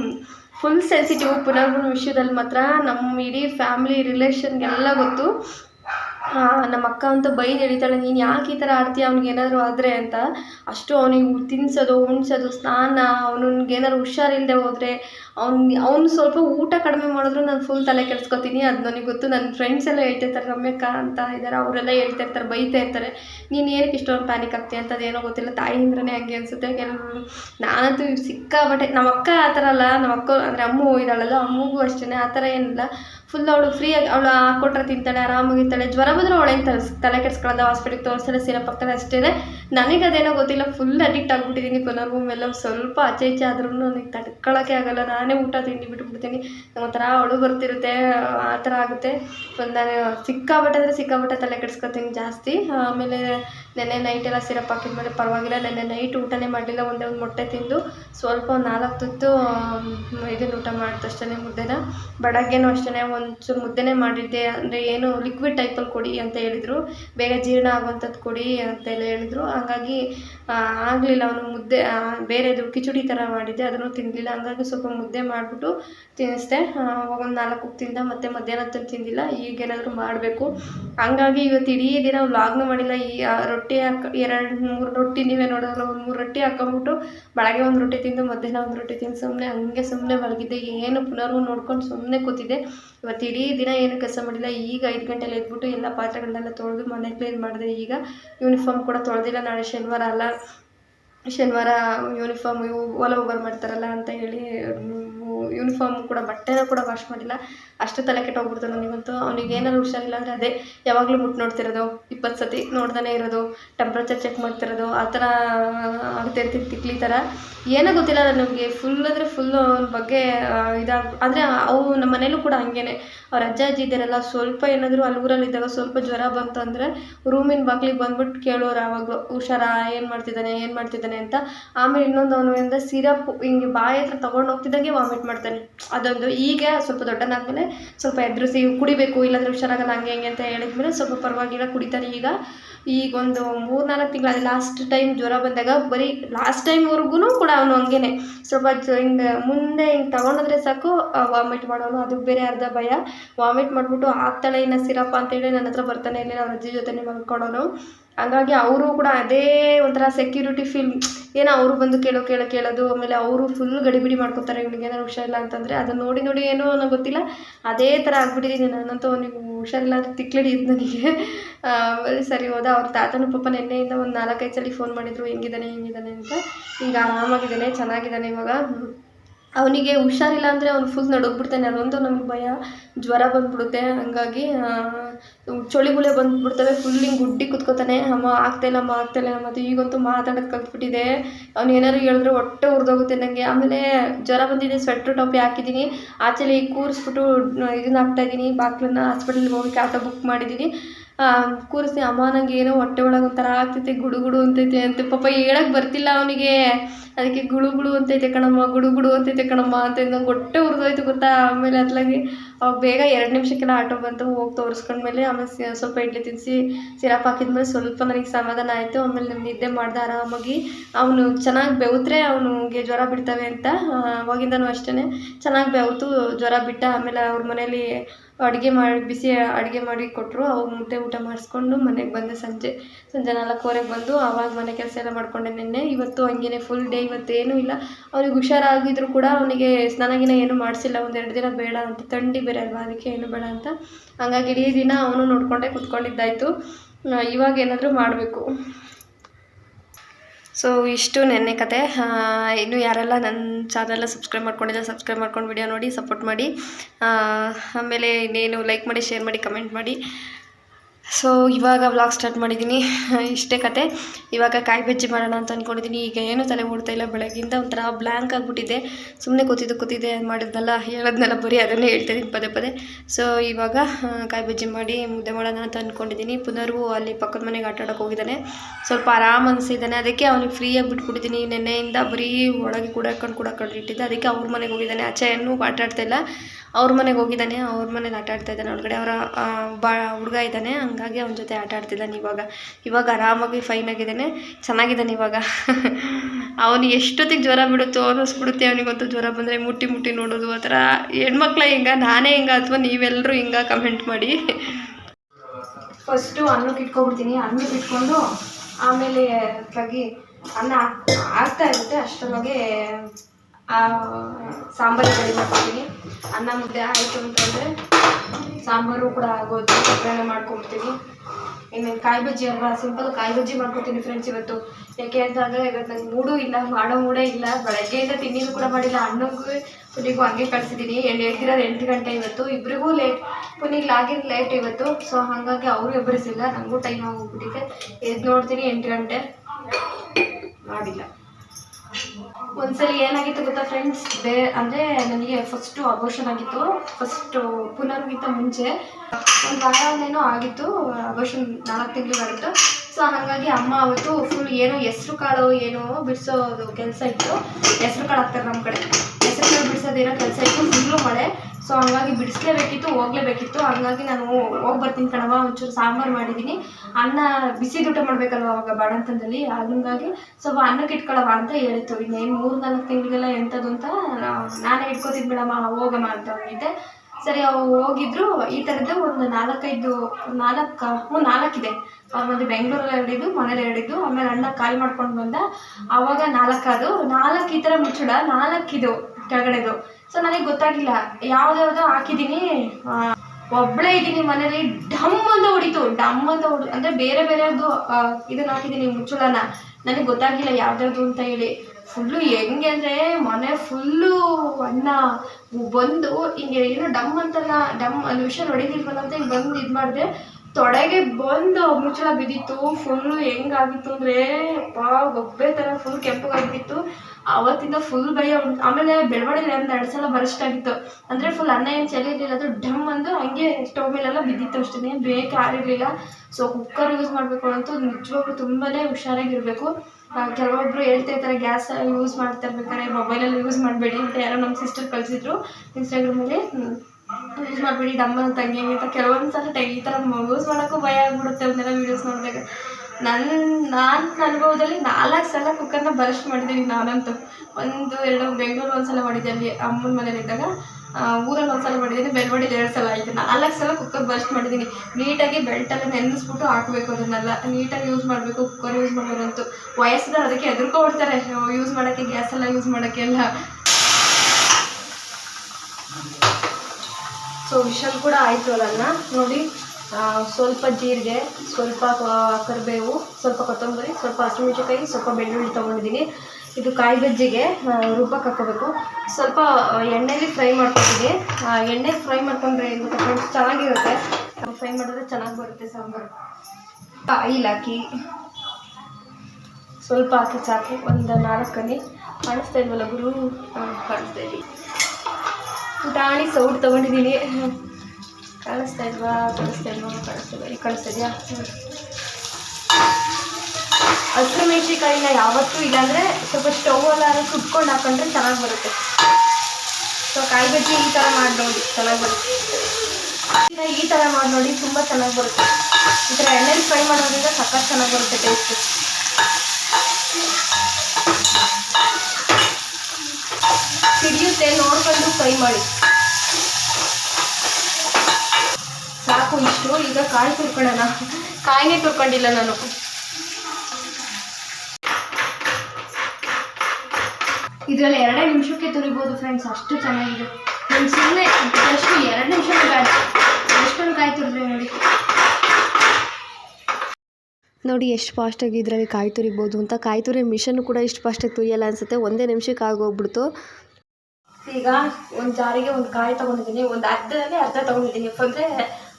ಫುಲ್ ಸೆನ್ಸಿಟಿವ್ ಪುನರ್ವನ ವಿಷಯದಲ್ಲಿ ಮಾತ್ರ ನಮ್ಮ ಇಡೀ ಫ್ಯಾಮಿಲಿ ರಿಲೇಷನ್ಗೆಲ್ಲ ಗೊತ್ತು. ನಮ್ಮ ಅಕ್ಕ ಅಂತೂ ಬೈದು ಎಳಿತಾಳೆ, ನೀನು ಯಾಕೆ ಈ ಥರ ಆಡ್ತೀಯ? ಅವ್ನಿಗೆ ಏನಾದರೂ ಆದರೆ ಅಂತ. ಅಷ್ಟು ಅವನಿಗೆ ತಿನ್ನಿಸೋದು ಉಣ್ಸೋದು, ಸ್ನಾನ, ಅವನಿಗೆ ಏನಾದ್ರು ಹುಷಾರಿಲ್ಲದೆ ಹೋದರೆ ಅವ್ನಿಗೆ ಅವ್ನು ಸ್ವಲ್ಪ ಊಟ ಕಡಿಮೆ ಮಾಡಿದ್ರು ನಾನು ಫುಲ್ ತಲೆ ಕೆಡಿಸ್ಕೊತೀನಿ. ಅದು ನನಗೆ ಗೊತ್ತು ನನ್ನ ಫ್ರೆಂಡ್ಸ್ ಎಲ್ಲ ಹೇಳ್ತಿರ್ತಾರೆ, ರಮ್ಯಕ್ಕ ಅಂತ ಇದ್ದಾರೆ ಅವರೆಲ್ಲ ಹೇಳ್ತಾ ಇರ್ತಾರೆ ಬೈತಾ ಇರ್ತಾರೆ. ನೀನು ಏನಕ್ಕೆ ಇಷ್ಟೊಂದು ಪ್ಯಾನಿಕ್ ಆಗ್ತೀಯ ಅಂತ ಅದೇನೋ ಗೊತ್ತಿಲ್ಲ. ತಾಯಿಯಿಂದ್ರೇ ಹಂಗೆ ಅನಿಸುತ್ತೆ. ಕೆಲವರು ನಾನಂತೂ ಸಿಕ್ಕಾಬಟ್ಟೆ ನಮ್ಮ ಅಕ್ಕ ಆ ಥರ ಅಲ್ಲ ನಮ್ಮ ಅಕ್ಕ ಅಂದರೆ ಅಮ್ಮು ಇದ್ದಾಳಲ್ಲ ಅಮ್ಮಗೂ ಅಷ್ಟೇ ಆ ಥರ ಏನಿಲ್ಲ. ಫುಲ್ ಅವಳು ಫ್ರೀಯಾಗಿ ಅವಳು ಹಾಕೊಟ್ರೆ ತಿಂತಾಳೆ ಆರಾಮಾಗಿರ್ತಾಳೆ ಜ್ವರ ಬಂದರೆ ಅವಳೇನು ತಲೆ ತಲೆ ಕೆಡ್ಸ್ಕೊಳ್ಳೋದು ಹಾಸ್ಪಿಟ್ಲಿಗೆ ತೋರಿಸಲ್ಲ ಸಿರಪ್ ಹಾಕ್ತಾಳೆ ಅಷ್ಟೇ. ನನಗೆ ಅದೇನೋ ಗೊತ್ತಿಲ್ಲ ಫುಲ್ ಅಡಿಕ್ಟ್ ಆಗಿಬಿಟ್ಟಿದ್ದೀನಿ ಪುನರ್ಗೂ ಎಲ್ಲ. ಸ್ವಲ್ಪ ಆಚೆ ಈಚೆ ಆದ್ರೂ ನನಗೆ ತಡ್ಕೊಳ್ಳೋಕ್ಕೆ ಆಗಲ್ಲ. ನಾನೇ ಊಟ ತಿಂಡಿ ಬಿಟ್ಬಿಡ್ತೀನಿ. ಒಂಥರ ಅವಳು ಬರ್ತಿರುತ್ತೆ, ಆ ಥರ ಆಗುತ್ತೆ. ಫುಲ್ ನಾನು ಸಿಕ್ಕಾಬಟ್ಟೆ ಅಂದರೆ ಸಿಕ್ಕಾಬಟ್ಟೆ ತಲೆ ಕೆಡ್ಸ್ಕೊತೀನಿ ಜಾಸ್ತಿ. ಆಮೇಲೆ ನೆನ್ನೆ ನೈಟ್ ಎಲ್ಲ ಸಿರಪ್ ಹಾಕಿದ್ಮೇಲೆ ಪರವಾಗಿಲ್ಲ. ನೆನ್ನೆ ನೈಟ್ ಊಟನೇ ಮಾಡಲಿಲ್ಲ. ಒಂದೇ ಒಂದು ಮೊಟ್ಟೆ ತಿಂದು ಸ್ವಲ್ಪ ಒಂದು ನಾಲ್ಕು ತುತ್ತು ಇದನ್ನು ಊಟ ಮಾಡಿದಷ್ಟೇ ಮುದ್ದೆನ ಬೆಳಗ್ಗೆನೂ ಅಷ್ಟೇ ಒಂಚೂರು ಮುದ್ದೆನೇ ಮಾಡಿದ್ದೆ. ಅಂದರೆ ಏನು ಲಿಕ್ವಿಡ್ ಟೈಪಲ್ಲಿ ಕೊಡಿ ಅಂತ ಹೇಳಿದರು. ಬೇಗ ಜೀರ್ಣ ಆಗುವಂಥದ್ದು ಕೊಡಿ ಅಂತೆಲ್ಲ ಹೇಳಿದ್ರು. ಹಂಗಾಗಿ ಆಗಲಿಲ್ಲ ಅವನು ಮುದ್ದೆ ಬೇರೆದು ಕಿಚಡಿ ಥರ ಮಾಡಿದ್ದೆ. ಅದನ್ನು ತಿನ್ನಲಿಲ್ಲ ಹಂಗಾಗಿ ಸ್ವಲ್ಪ ಮುದ್ದೆ ಮಾಡಿಬಿಟ್ಟು ತಿನ್ನಿಸ್ದೆ. ಅವಾಗ ಒಂದು ನಾಲ್ಕು ತಿಂದ. ಮತ್ತೆ ಮಧ್ಯಾಹ್ನ ತಂದು ತಿಂದಿಲ್ಲ ಈಗೇನಾದರೂ ಮಾಡಬೇಕು. ಹಂಗಾಗಿ ಇವತ್ತು ಇಡೀ ದಿನ ವ್ಲಾಗ್ನೂ ಮಾಡಿಲ್ಲ. ಈ ರೊಟ್ಟಿ ಹಾಕ, ಎರಡು, ಮೂರು ರೊಟ್ಟಿ ನೀವೇ ನೋಡೋಲ್ಲ ಒಂದು ಮೂರು ರೊಟ್ಟಿ ಹಾಕೊಂಬಿಟ್ಟು ಬೆಳಗ್ಗೆ ಒಂದು ರೊಟ್ಟಿ ತಿಂದು, ಮಧ್ಯಾಹ್ನ ಒಂದು ರೊಟ್ಟಿ ತಿಂದು ಸುಮ್ಮನೆ ಹಂಗೆ ಸುಮ್ಮನೆ ಮಲಗಿದ್ದೆ. ಏನು ಪುನರ್ವು ನೋಡ್ಕೊಂಡು ಸುಮ್ಮನೆ ಕೂತಿದ್ದೆ. ಇವತ್ತು ಇಡೀ ದಿನ ಏನು ಕೆಲಸ ಮಾಡಿಲ್ಲ, ಈಗ ಐದು ಗಂಟೆಲಿ ಎದ್ಬಿಟ್ಟು ಎಲ್ಲ ಪಾತ್ರೆಗಳನ್ನೆಲ್ಲ ತೊಳೆದು ಮನೆ ಕ್ಲೀನ್ ಮಾಡಿದೆ. ಈಗ ಯೂನಿಫಾರ್ಮ್ ಕೂಡ ತೊಳೆದಿಲ್ಲ. ನಾಳೆ ಶನಿವಾರ ಅಲ್ಲ, ಶನಿವಾರ ಯೂನಿಫಾರ್ಮ್ ಇವು ಒಲ ಮಾಡ್ತಾರಲ್ಲ ಅಂತ ಹೇಳಿ ಯೂನಿಫಾರ್ಮ್ ಕೂಡ ಬಟ್ಟೆನ ಕೂಡ ವಾಶ್ ಮಾಡಿಲ್ಲ. ಅಷ್ಟು ತಲೆ ಕೆಟ್ಟೋಗ್ಬಿಡ್ತು ನನಗಂತೂ. ಅವ್ನಿಗೆ ಏನಾದ್ರು ಹುಷಾರಿಲ್ಲ ಅಂದರೆ ಅದೇ, ಯಾವಾಗಲೂ ಮುಟ್ಟು ನೋಡ್ತಿರೋದು, ಇಪ್ಪತ್ತು ಸತಿ ನೋಡ್ದೇ ಇರೋದು ಟೆಂಪ್ರೇಚರ್ ಚೆಕ್ ಮಾಡ್ತಿರೋದು, ಆ ಥರ ಆಗ್ತಿರ್ತಿತ್ತು ತಿಕ್ಲಿ ಥರ. ಏನೋ ಗೊತ್ತಿಲ್ಲ ನನಗೆ. ಫುಲ್ ಅಂದರೆ ಫುಲ್ಲು ಅವ್ನ ಬಗ್ಗೆ ಇದಾಗಿ ಅಂದರೆ ಅವು ನಮ್ಮ ಮನೇಲೂ ಕೂಡ ಹಂಗೇನೆ. ಅವ್ರ ಅಜ್ಜ ಅಜ್ಜಿ ಇದ್ದಾರಲ್ಲ, ಸ್ವಲ್ಪ ಏನಾದರೂ ಅಲ್ಲಿ ಊರಲ್ಲಿದ್ದಾಗ ಸ್ವಲ್ಪ ಜ್ವರ ಬಂತು ಅಂದರೆ ರೂಮಿನ ಬಾಗ್ಲಿಗೆ ಬಂದ್ಬಿಟ್ಟು ಕೇಳೋರು ಆವಾಗಲೂ ಹುಷಾರ, ಏನು ಮಾಡ್ತಿದ್ದಾನೆ ಏನು ಮಾಡ್ತಿದ್ದಾನೆ ಅಂತ. ಆಮೇಲೆ ಇನ್ನೊಂದು ಅವನು ಏನಂದ್ರೆ, ಸಿರಪ್ ಹಿಂಗೆ ಬಾಯಿ ಹತ್ರ ತೊಗೊಂಡು ಹೋಗ್ತಿದ್ದಂಗೆ ವಾಮಿಟ್ ಮಾಡ್ತಾನೆ. ಅದೊಂದು ಈಗ ಸ್ವಲ್ಪ ದೊಡ್ಡನಾದ್ಮೇಲೆ ಸ್ವಲ್ಪ ಎದುರಿಸಿ ಕುಡಿಬೇಕು, ಇಲ್ಲಾಂದ್ರೆ ಹುಷಾರಾಗಲ್ಲ, ಹಂಗೆ ಹಂಗೆ ಅಂತ ಹೇಳಿದ್ಮೇಲೆ ಸ್ವಲ್ಪ ಪರವಾಗಿಲ್ಲ, ಕುಡಿತಾನೆ. ಈಗ ಈಗ ಒಂದು ಮೂರು ನಾಲ್ಕು ತಿಂಗಳು ಲಾಸ್ಟ್ ಟೈಮ್ ಜ್ವರ ಬಂದಾಗ ಬರೀ ಲಾಸ್ಟ್ ಟೈಮ್ವರೆಗೂ ಕೂಡ ಅವನು ಹಂಗೇನೆ. ಸ್ವಲ್ಪ ಹಿಂಗೆ ಮುಂದೆ ಹಿಂಗೆ ತಗೊಂಡೋದ್ರೆ ಸಾಕು ವಾಮಿಟ್ ಮಾಡೋನು ಅದಕ್ಕೆ ಬೇರೆ ಅರ್ಧ ಭಯ. ವಾಮಿಟ್ ಮಾಡಿಬಿಟ್ಟು ಆಗ್ತಾಳೆ, ಇನ್ನು ಸಿರಪ್ ಅಂತೇಳಿ ನನ್ನ ಹತ್ರ ಬರ್ತಾನೆ ಇರಲಿಲ್ಲ ಅವ್ರ ಅಜ್ಜಿ ಜೊತೆನೇ ಮಲ್ಕೊಳೋನು ಹಂಗಾಗಿ ಅವರು ಕೂಡ ಅದೇ ಒಂಥರ ಸೆಕ್ಯೂರಿಟಿ ಫೀಲ್ ಏನೋ ಅವರು ಬಂದು ಕೇಳೋ ಕೇಳೋ, ಕೇಳೋದು, ಆಮೇಲೆ ಅವರು ಫುಲ್ ಗಡಿಬಿಡಿ ಮಾಡ್ಕೊತಾರೆ, ಇವ್ನಿಗೆ ಹುಷಾರಿಲ್ಲ ಅಂತಂದರೆ ಅದನ್ನ ನೋಡಿ ನೋಡಿ ಏನೋ ಅನ್ನೋ ಗೊತ್ತಿಲ್ಲ. ಅದೇ ಥರ ಆಗ್ಬಿಟ್ಟಿದ್ದೀನಿ ನಾನಂತೂ ಅವನಿಗೆ ಹುಷಾರಿಲ್ಲ ಅಂತ ತಿಕ್ಲಡಿದ್ದು ನನಗೆ. ಆಮೇಲೆ ಸರಿ ಹೋದ, ಅವ್ರ ತಾತನ ಪಾಪ ನಿನ್ನೆಯಿಂದ ಒಂದು ನಾಲ್ಕೈದು ಸಲ ಫೋನ್ ಮಾಡಿದರು, ಹೆಂಗಿದ್ದಾನೆ ಹೆಂಗಿದ್ದಾನೆ ಅಂತ. ಈಗ ಆರಾಮಾಗಿದ್ದಾನೆ ಚೆನ್ನಾಗಿದ್ದಾನೆ ಇವಾಗ. ಅವನಿಗೆ ಹುಷಾರಿಲ್ಲ ಅಂದರೆ ಅವ್ನು ಫುಲ್ ನಡೋಗ್ಬಿಡ್ತಾನೆ ಅದೊಂದು ನಮ್ಗೆ ಭಯ. ಜ್ವರ ಬಂದ್ಬಿಡುತ್ತೆ. ಹಂಗಾಗಿ ಚಳಿಗುಳೆ ಬಂದ್ಬಿಡ್ತವೆ. ಫುಲ್ ಹಿಂಗೆ ಗುಡ್ಡಿ ಕುತ್ಕೋತಾನೆ. ಅಮ್ಮ ಆಗ್ತಾಯಿಲ್ಲ ಅಮ್ಮ ಆಗ್ತಾಯಿಲ್ಲ ಮತ್ತು ಈಗಂತೂ ಮಾತಾಡೋದು ಕಲ್ತ್ಬಿಟ್ಟಿದೆ. ಅವ್ನು ಏನಾದ್ರು ಹೇಳಿದ್ರೆ ಹೊಟ್ಟೆ ಉರಿದೋಗುತ್ತೆ ನನಗೆ ಆಮೇಲೆ ಜ್ವರ ಬಂದಿದೆ ಸ್ವೆಟ್ರ್ ಟೋಪಿ ಹಾಕಿದ್ದೀನಿ. ಆಚೆಲಿ ಕೂರಿಸ್ಬಿಟ್ಟು, ಇದನ್ನ ಹಾಕ್ತಾಯಿದ್ದೀನಿ ಬಾಕ್ಲನ್ನ ಹಾಸ್ಪಿಟಲ್ಗೆ ಹೋಗಿ ಆಟೋ ಬುಕ್ ಮಾಡಿದ್ದೀನಿ. ಕೂರಿಸಿ, ಅಮ್ಮ, ನಂಗೆ ಏನೋ ಹೊಟ್ಟೆ ಒಳಗೆ ಒಂಥರ ಆಗ್ತೈತೆ, ಗುಡು ಗುಡು ಅಂತೈತೆ ಅಂತ ಪಾಪ ಹೇಳಕ್ಕೆ ಬರ್ತಿಲ್ಲ ಅವನಿಗೆ. ಅದಕ್ಕೆ ಗುಳು ಗುಳು ಅಂತೈತೆ ಕಣಮ್ಮ, ಗುಡು ಗುಡು ಅಂತೈತೆ ಕಣಮ್ಮ ಅಂತ ನಂಗೆ ಹೊಟ್ಟೆ ಉರಿದೋಯ್ತು ಗೊತ್ತಾ, ಆಮೇಲೆ ಅತ್ಲಾಗಿ ಅವಾಗ ಬೇಗ ಎರಡು ನಿಮಿಷಕ್ಕೆಲ್ಲ ಆಟೋ ಬಂತು, ಹೋಗಿ ತೋರಿಸ್ಕೊಂಡ್ಮೇಲೆ ಆಮೇಲೆ ಸ್ವಲ್ಪ ಇಡ್ಲಿ ತಿನ್ನಿಸಿ ಸಿರಪ್ ಹಾಕಿದ್ಮೇಲೆ ಸ್ವಲ್ಪ ನನಗೆ ಸಮಾಧಾನ ಆಯಿತು. ಆಮೇಲೆ ನಮ್ಮ ನಿದ್ದೆ ಮಾಡ್ದೆ ಆರಾಮಾಗಿ. ಅವನು ಚೆನ್ನಾಗಿ ಬೆವುತ್ರೆ ಅವನಿಗೆ ಜ್ವರ ಬಿಡ್ತವೆ ಅಂತ ಅವಾಗಿಂದನೂ ಅಷ್ಟೇ ಚೆನ್ನಾಗಿ ಬೆವ್ತು, ಜ್ವರ ಬಿಟ್ಟ ಆಮೇಲೆ ಅವ್ರ ಮನೇಲಿ ಅಡುಗೆ ಮಾಡಿ, ಬಿಸಿ ಅಡುಗೆ ಮಾಡಿ ಕೊಟ್ಟರು ಅವಾಗ ಮುದ್ದೆ ಊಟ ಮಾಡಿಸ್ಕೊಂಡು ಮನೆಗೆ ಬಂದೆ ಸಂಜೆ. ಸಂಜೆ ನಾಲ್ಕೂವರೆಗೆ ಬಂದು ಆವಾಗ ಮನೆ ಕೆಲಸ ಎಲ್ಲ ಮಾಡಿಕೊಂಡೆ ನಿನ್ನೆ. ಇವತ್ತು ಹಂಗೇನೆ ಫುಲ್ ಡೇ ಇವತ್ತು ಏನೂ ಇಲ್ಲ. ಅವ್ನಿಗೆ ಹುಷಾರಾಗಿದ್ರು ಕೂಡ ಅವನಿಗೆ ಸ್ನಾನ ಗಿನ ಏನೂ ಮಾಡಿಸಿಲ್ಲ. ಒಂದೆರಡು ದಿನ ಬೇಡ ಅಂತ. ಥಂಡಿ ಬೇರೆ ಅಲ್ವಾ? ಅದಕ್ಕೆ ಏನು ಬೇಡ ಅಂತ. ಹಂಗಾಗಿ ಇಡೀ ದಿನ ಅವನು ನೋಡಿಕೊಂಡೆ ಕುತ್ಕೊಂಡಿದ್ದಾಯಿತು. ಇವಾಗ ಏನಾದರೂ ಮಾಡಬೇಕು. ಸೊ ಇಷ್ಟು ನೆನ್ನೆ ಕತೆ. ಇನ್ನು ಯಾರೆಲ್ಲ ನನ್ನ ಚಾನಲ್ನ ಸಬ್ಸ್ಕ್ರೈಬ್ ಮಾಡ್ಕೊಂಡಿಲ್ಲ ಸಬ್ಸ್ಕ್ರೈಬ್ ಮಾಡ್ಕೊಂಡು ವಿಡಿಯೋ ನೋಡಿ ಸಪೋರ್ಟ್ ಮಾಡಿ. ಆಮೇಲೆ ಇನ್ನೇನು ಲೈಕ್ ಮಾಡಿ ಶೇರ್ ಮಾಡಿ ಕಮೆಂಟ್ ಮಾಡಿ. ಸೊ ಇವಾಗ ವ್ಲಾಗ್ ಸ್ಟಾರ್ಟ್ ಮಾಡಿದ್ದೀನಿ ಇಷ್ಟೇ ಕತೆ. ಇವಾಗ ಕಾಯಿ ಬಜ್ಜಿ ಮಾಡೋಣ ಅಂತ ಅಂದ್ಕೊಂಡಿದ್ದೀನಿ ಈಗ ಏನೂ ತಲೆ ಓಡ್ತಾ ಇಲ್ಲ ಬೆಳಗ್ಗಿಂದ, ಒಂಥರ ಬ್ಲ್ಯಾಂಕ್ ಆಗಿಬಿಟ್ಟಿದೆ. ಸುಮ್ಮನೆ ಕೂತಿದ್ದು ಕೂತಿದ್ದೆ ಮಾಡಿದ್ನಲ್ಲ, ಹೇಳೋದ್ನೆಲ್ಲ, ಬರೀ ಅದನ್ನೇ ಹೇಳ್ತಾಯಿದ್ದೀನಿ ಪದೇ ಪದೇ. ಸೊ ಇವಾಗ ಕಾಯಿ ಬಜ್ಜಿ ಮಾಡಿ ಮುದ್ದೆ ಮಾಡೋಣ ಅಂತ ಅಂದ್ಕೊಂಡಿದ್ದೀನಿ ಪುನರ್ವು ಅಲ್ಲಿ ಪಕ್ಕದ ಮನೆಗೆ ಆಟ ಆಡೋಕೆ ಹೋಗಿದ್ದಾನೆ. ಸ್ವಲ್ಪ ಆರಾಮ್ ಅನಿಸಿದ್ದಾನೆ. ಅದಕ್ಕೆ ಅವ್ನಿಗೆ ಫ್ರೀಯಾಗಿ ಬಿಟ್ಬಿಟ್ಟಿದ್ದೀನಿ ನೆನ್ನೆಯಿಂದ ಬರೀ ಒಳಗೆ ಕೂಡ ಕೂಡಾಕೊಂಡು ಕಂಡು ಇಟ್ಟಿದ್ದೆ. ಅದಕ್ಕೆ ಅವ್ರ ಮನೆಗೆ ಹೋಗಿದ್ದಾನೆ. ಆಚೆ ಇನ್ನೂ ಆಟ ಇಲ್ಲ. ಅವ್ರ ಮನೆಗೆ ಹೋಗಿದ್ದಾನೆ, ಅವ್ರ ಮನೇಲಿ ಆಟ ಆಡ್ತಾ ಇದ್ದಾನೆ, ಒಳಗಡೆ ಅವರ ಬಾ, ಹುಡುಗ ಇದ್ದಾನೆ, ಹಂಗಾಗಿ ಅವನ ಜೊತೆ ಆಟ ಆಡ್ತಿದ್ದಾನೆ ಇವಾಗ. ಇವಾಗ ಆರಾಮಾಗಿ ಫೈನ್ ಆಗಿದ್ದಾನೆ, ಚೆನ್ನಾಗಿದ್ದಾನೆ ಇವಾಗ. ಅವನು ಎಷ್ಟೊತ್ತಿಗೆ ಜ್ವರ ಬಿಡುತ್ತೋ, ಅನ್ನಿಸ್ಬಿಡುತ್ತೆ ಅವನಿಗಂತೂ ಜ್ವರ ಬಂದರೆ ಮುಟ್ಟಿ ಮುಟ್ಟಿ ನೋಡೋದು, ಆ ಥರ. ಹೆಣ್ಮಕ್ಳ ಹಿಂಗ, ನಾನೇ ಹಿಂಗ ಅಥವಾ ನೀವೆಲ್ಲರೂ ಹಿಂಗ ಕಮೆಂಟ್ ಮಾಡಿ. ಫಸ್ಟು ಅನ್ನಕ್ಕೆ ಇಟ್ಕೊಬಿಡ್ತೀನಿ ಅನ್ನಕ್ಕೆ ಇಟ್ಕೊಂಡು ಆಮೇಲೆ ಅದಕ್ಕಾಗಿ ಅನ್ನ ಆಗ್ತಾ ಇರುತ್ತೆ, ಅಷ್ಟರೊಳಗೆ ಸಾಂಬಾರು ರೆಡಿ ಮಾಡ್ಕೊತೀನಿ ಅನ್ನ ಮುದ್ದೆ ಆಯಿತು ಅಂತಂದರೆ ಸಾಂಬಾರು ಕೂಡ ಆಗೋದು, ಒಗ್ಗರಣೆ ಮಾಡ್ಕೊಬಿಡ್ತೀನಿ ಇನ್ನು ಕಾಯಿ ಬಜ್ಜಿ ಅಲ್ವಾ? ಸಿಂಪಲ್ ಕಾಯಿ ಬಜ್ಜಿ ಮಾಡ್ಕೊತೀನಿ ಫ್ರೆಂಡ್ಸ್ ಇವತ್ತು. ಯಾಕೆ ಅಂತಂದರೆ ಇವತ್ತು ನಂಗೆ ಮೂಡು ಇಲ್ಲ, ಮಾಡೋ ಮೂಡೇ ಇಲ್ಲ. ಬೆಳಗ್ಗೆಯಿಂದ ತಿಂಡಿನೂ ಕೂಡ ಮಾಡಿಲ್ಲ. ಅಣ್ಣಗೂ ಪುನಿಗೂ ಹಂಗೆ ಕಳಿಸಿದ್ದೀನಿ. ಎಲ್ಲಿ ಹೇಳ್ತಿರೋದು ಎಂಟು ಗಂಟೆ ಇವತ್ತು. ಇಬ್ರಿಗೂ ಲೇಟ್ ಪುನಿಗೆ ಲಾಗಿನ್ ಲೇಟ್ ಇವತ್ತು. ಸೊ ಹಾಗಾಗಿ ಅವರು ಎಬ್ಬರಿಸಿಲ್ಲ. ನನಗೂ ಟೈಮ್ ಆಗೋಗ್ಬಿಟ್ಟಿದೆ. ಎದ್ದು ನೋಡ್ತೀನಿ ಎಂಟು ಗಂಟೆ. ಮಾಡಿಲ್ಲ. ಒಂದ್ಸಲಿ ಏನಾಗಿತ್ತು ಗೊತ್ತಾ ಫ್ರೆಂಡ್ಸ್ ಬೇ, ಅಂದರೆ ನನಗೆ ಫಸ್ಟು ಅಬೋಷನ್ ಆಗಿತ್ತು. ಫಸ್ಟು ಪುನರ್ಗಿಂತ ಮುಂಚೆ. ಒಂದು ವಾರನೇನೋ ಆಗಿತ್ತು ಅಬೋಷನ್ ನಾಲ್ಕು ತಿಂಗಳಾಗಿತ್ತು ಸೊ ಹಾಗಾಗಿ ಅಮ್ಮ ಅವತ್ತು ಫುಲ್ ಏನೋ ಹೆಸ್ರು ಕಾಳು ಏನೋ ಬಿಡಿಸೋದು ಕೆಲಸ ಇತ್ತು. ಹೆಸ್ರು ಕಾಳು ಹಾಕ್ತಾರೆ ನಮ್ಮ ಕಡೆ. ಹೆಸ್ರು ಕಾಳು ಬಿಡಿಸೋದೇನೋ ಕೆಲಸ ಇತ್ತು. ಫುಲ್ಲು ಮಳೆ. ಸೊ ಹಂಗಾಗಿ ಬಿಡಿಸ್ಲೇಬೇಕಿತ್ತು, ಹೋಗ್ಲೇಬೇಕಿತ್ತು. ಹಂಗಾಗಿ ನಾನು ಹೋಗಿ ಬರ್ತೀನಿ ಕಣವ ಒಂಚೂರು ಸಾಂಬಾರು ಮಾಡಿದ್ದೀನಿ ಅನ್ನ ಬಿಸಿದೂಟ ಮಾಡಬೇಕಲ್ವಾ ಅವಾಗ ಬಾಣಂತನದಲ್ಲಿ ಹಂಗಾಗಿ ಸ್ವಲ್ಪ ಅನ್ನಕ್ಕೆ ಇಟ್ಕೊಳವ ಅಂತ ಹೇಳಿತ್ತು. ಇನ್ನೇನು ಮೂರು ನಾಲ್ಕು ತಿಂಗಳಿಗೆಲ್ಲ ಎಂಥದ್ದು ಅಂತ ನಾನೇ ಇಟ್ಕೋತೀನಿ ಬಿಡಮ್ಮ, ಹೋಗಮ್ಮ ಅಂತ ಹೇಳಿದ್ದೆ. ಸರಿ ಅವು ಹೋಗಿದ್ರು. ಈ ಥರದ್ದು ಒಂದು ನಾಲ್ಕೈದು, ನಾಲ್ಕು, ಹ್ಞೂ, ನಾಲ್ಕಿದೆ. ಅವ್ರ ಒಂದು ಬೆಂಗಳೂರಲ್ಲಿ ಹೇಳಿದ್ದು, ಮನೇಲಿ ಹೇಳಿದ್ದು. ಆಮೇಲೆ ಅಣ್ಣ ಕಾಲ್ ಮಾಡ್ಕೊಂಡು ಬಂದ. ಆವಾಗ ನಾಲ್ಕದು. ನಾಲ್ಕು ಈ ಥರ ಮುಚ್ಚಿಡ ನಾಲ್ಕಿದು. ಕೆಳಗಡೆದು. ಸೊ ನನಗೆ ಗೊತ್ತಾಗಿಲ್ಲ ಯಾವ್ದ್ಯಾವ್ದೋ ಹಾಕಿದ್ದೀನಿ. ಒಬ್ಬಳೇ ಇದ್ದೀನಿ ಮನೇಲಿ, ಡಮ್ ಅಂತ ಹೊಡಿತು. ಡಮ್ ಅಂತ ಹೊಡಿ, ಅಂದರೆ ಬೇರೆ ಬೇರೆದು ಇದನ್ನ ಹಾಕಿದ್ದೀನಿ, ಮುಚ್ಚಳನ. ನನಗೆ ಗೊತ್ತಾಗಿಲ್ಲ ಯಾವ್ದಾವ್ದು ಅಂತ ಹೇಳಿ. ಫುಲ್ಲು ಹೆಂಗೆ ಅಂದರೆ ಮನೆ ಫುಲ್ಲು ಅನ್ನ, ಬಂದು ಹಿಂಗೆ ಏನೋ ಡಮ್ ಅಂತಲ್ಲ, ಡಮ್ ವಿಷಯ ಹೊಡಿದಿಲ್ವಲ್ಲ ಅಂತ ಹಿಂಗೆ ಬಂದು ಇದು ಮಾಡಿದೆ. ತೊಡೆಗೆ ಬಂದು ಮುಚ್ಚಳ ಬಿದ್ದಿತ್ತು. ಫುಲ್ಲು ಹೆಂಗಾಗಿತ್ತು ಅಂದರೆ ಪಾ ಗೊಬ್ಬೆ ಥರ ಫುಲ್ ಕೆಂಪಗಾಗಿತ್ತು ಅವತ್ತಿಂದ ಫುಲ್ ಭಯ ಉಂಟು ಆಮೇಲೆ ಬೆಳವಣಿಗೆ ಒಂದು ಎರಡು ಸಲ ಬರಷ್ಟಾಗಿತ್ತು ಅಂದರೆ ಫುಲ್ ಅನ್ನ ಏನು ಚೆಲ್ಲಿರಲಿಲ್ಲ ಅದು ಡಮ್ ಅಂದು ಹಂಗೆ ಸ್ಟವ್ ಮೇಲೆಲ್ಲ ಬಿದ್ದಿತ್ತು ಅಷ್ಟೇ. ಬೇಕು ಆರಿರಲಿಲ್ಲ ಸೊ ಕುಕ್ಕರ್ ಯೂಸ್ ಮಾಡಬೇಕು ಅಂತೂ ನಿಜವಾಗ್ಲೂ ತುಂಬಾ ಹುಷಾರಾಗಿರಬೇಕು. ಕೆಲವೊಬ್ರು ಹೇಳ್ತಾ ಇರ್ತಾರೆ ಗ್ಯಾಸ್ ಯೂಸ್ ಮಾಡ್ತಾ ಇರ್ಬೇಕಾದ್ರೆ ಮೊಬೈಲಲ್ಲಿ ಯೂಸ್ ಮಾಡಬೇಡಿ ಅಂತ ಯಾರೋ ನಮ್ಮ ಸಿಸ್ಟರ್ ಕಳಿಸಿದ್ರು ಇನ್ಸ್ಟಾಗ್ರಾಮಲ್ಲಿ ಯೂಸ್ ಮಾಡಬೇಡಿ ಡಮ್ಮ ಹಿಂಗೆ ಅಂತ ಕೆಲವೊಂದು ಸಲ ಈ ಥರ ಯೂಸ್ ಮಾಡೋಕ್ಕೂ ಭಯ ಆಗ್ಬಿಡುತ್ತೆ ಅವನ್ನೆಲ್ಲ ವೀಡಿಯೋಸ್ ನೋಡಿದಾಗ. ನನ್ನ ನಾನು ಅನುಭವದಲ್ಲಿ ನಾಲ್ಕು ಸಲ ಕುಕ್ಕರ್ನ ಬರಸ್ಟ್ ಮಾಡಿದ್ದೀನಿ ನಾನಂತೂ. ಒಂದು, ಎರಡು ಬೆಂಗಳೂರು ಒಂದು ಸಲ ಮಾಡಿದ್ದೆ ಅಲ್ಲಿ ಅಮ್ಮನ ಮನೇಲಿದ್ದಾಗ ಊರಲ್ಲಿ ಒಂದು ಸಲ ಮಾಡಿದ್ದೀನಿ ಬೆಳವಡಿಲಿ ಎರಡು ಸಲ ಆಯಿತು. ನಾಲ್ಕು ಸಲ ಕುಕ್ಕರ್ ಬರ್ಸ್ಟ್ ಮಾಡಿದ್ದೀನಿ ನೀಟಾಗಿ ಬೆಲ್ಟೆಲ್ಲ ನೆನೆಸ್ಬಿಟ್ಟು ಹಾಕಬೇಕು ಅದನ್ನೆಲ್ಲ. ನೀಟಾಗಿ ಯೂಸ್ ಮಾಡಬೇಕು ಕುಕ್ಕರ್ ಯೂಸ್ ಮಾಡೋರಂತೂ ವಯಸ್ಸಿನ ಅದಕ್ಕೆ ಹೆದರ್ಕೊಬಿಡ್ತಾರೆ. ಯೂಸ್ ಮಾಡೋಕ್ಕೆ ಗ್ಯಾಸ್ ಎಲ್ಲ ಯೂಸ್ ಮಾಡೋಕ್ಕೆಲ್ಲ ಸೊ ವಿಷಲ್ ಕೂಡ ಆಯಿತು ಅಲ್ಲ ನೋಡಿ ಸ್ವಲ್ಪ ಜೀರಿಗೆ, ಸ್ವಲ್ಪ ಕರಿಬೇವು, ಸ್ವಲ್ಪ ಕೊತ್ತಂಬರಿ, ಸ್ವಲ್ಪ ಹಸಿಮೆಣಸಿನ್ಕಾಯಿ, ಸ್ವಲ್ಪ ಬೆಳ್ಳುಳ್ಳಿ ತೊಗೊಂಡಿದ್ದೀನಿ. ಇದು ಕಾಯಿ ಬಜ್ಜಿಗೆ ರುಬ್ಬಕ್ಕೆ ಹಾಕೋಬೇಕು ಸ್ವಲ್ಪ ಎಣ್ಣೆಲಿ ಫ್ರೈ ಮಾಡ್ಕೊತೀನಿ. ಎಣ್ಣೆ ಫ್ರೈ ಮಾಡ್ಕೊಂಡ್ರೆ ಏನು ಚೆನ್ನಾಗಿರುತ್ತೆ. ಫ್ರೈ ಮಾಡಿದ್ರೆ ಚೆನ್ನಾಗಿ ಬರುತ್ತೆ ಸಾಂಬಾರು. ಆಯಿಲ್ ಹಾಕಿ. ಸ್ವಲ್ಪ ಹಾಕಿ ಸಾಕು. ಒಂದು ನಾಲ್ಕು ಹನಿ ಕಾಣಿಸ್ತಾ ಇಲ್ವಲ್ಲ ಗುರು? ಕಾಣಿಸ್ತಾ ಇದ್ದೀವಿ ಪುಟಾಣಿ ಸೌಟ್ ತೊಗೊಂಡಿದ್ದೀನಿ. ಕಾಣಿಸ್ತಾ ಇಲ್ವಾ? ಕಾಣಿಸ್ತಾ ಇಲ್ವಾ? ಕಾಣಿಸ್ತಾ ಇಲ್ವಾ? ಈಗ ಕಾಣಿಸ್ತಾ ಹಸಿರು ಮೆಣಸಿಕಾಯಿನ ಯಾವತ್ತೂ ಇಲ್ಲಾಂದರೆ ಸ್ವಲ್ಪ ಸ್ಟವ್ ಎಲ್ಲ ಸುಟ್ಕೊಂಡು ಹಾಕೊಂಡ್ರೆ ಚೆನ್ನಾಗಿ ಬರುತ್ತೆ. ಸೊ ಕಾಯಿ ಬಜ್ಜಿ ಈ ಥರ ಮಾಡಿ ನೋಡಿ ಚೆನ್ನಾಗಿ ಬರುತ್ತೆ. ಈ ಥರ ಮಾಡಿ ನೋಡಿ ತುಂಬ ಚೆನ್ನಾಗಿ ಬರುತ್ತೆ. ಈ ಥರ ಎಣ್ಣೆಲಿ ಫ್ರೈ ಮಾಡೋದ್ರಿಂದ ಸಖತ್ ಚೆನ್ನಾಗಿ ಬರುತ್ತೆ ಟೇಸ್ಟು. ಸಿಡಿಯುತ್ತೆ ನೋಡ್ಕೊಂಡು ಫ್ರೈ ಮಾಡಿ. ಸಾಕು ಇಷ್ಟು, ಈಗ ಕಾಯಿ ತುರ್ಕೊಳ್ಳೋಣ. ಕಾಯಿನೇ ತುರ್ಕೊಂಡಿಲ್ಲ ನಾನು. ಇದರಲ್ಲಿ ಎರಡೇ ನಿಮಿಷಕ್ಕೆ ತುರಿಬೋದು ಫ್ರೆಂಡ್ಸ್ ಅಷ್ಟು ಚೆನ್ನಾಗಿದೆ. ನಾನು ಸುಮ್ಮನೆ ಎಷ್ಟು ಎರಡು ನಿಮಿಷ ಬೇಡ. ಎಷ್ಟೊಂದು ಕಾಯಿ ತುರಿದ್ರೆ ನೋಡಿ. ನೋಡಿ, ಎಷ್ಟು ಫಾಸ್ಟಾಗಿ ಇದರಲ್ಲಿ ಕಾಯಿ ತುರಿಬೋದು ಅಂತ. ಕಾಯಿ ತುರಿ ಮಿಷನ್ ಕೂಡ ಇಷ್ಟು ಫಾಸ್ಟಾಗಿ ತುರಿಯಲ್ಲ ಅನಿಸುತ್ತೆ. ಒಂದೇ ನಿಮಿಷಕ್ಕೆ ಆಗೋಗ್ಬಿಡ್ತು. ಈಗ ಒಂದು ಜಾರಿಗೆ ಒಂದು ಕಾಯಿ ತೊಗೊಂಡಿದ್ದೀನಿ, ಒಂದು ಅರ್ಧದಲ್ಲಿ ಅರ್ಧ ತೊಗೊಂಡಿದ್ದೀನಿ. ಅಂದರೆ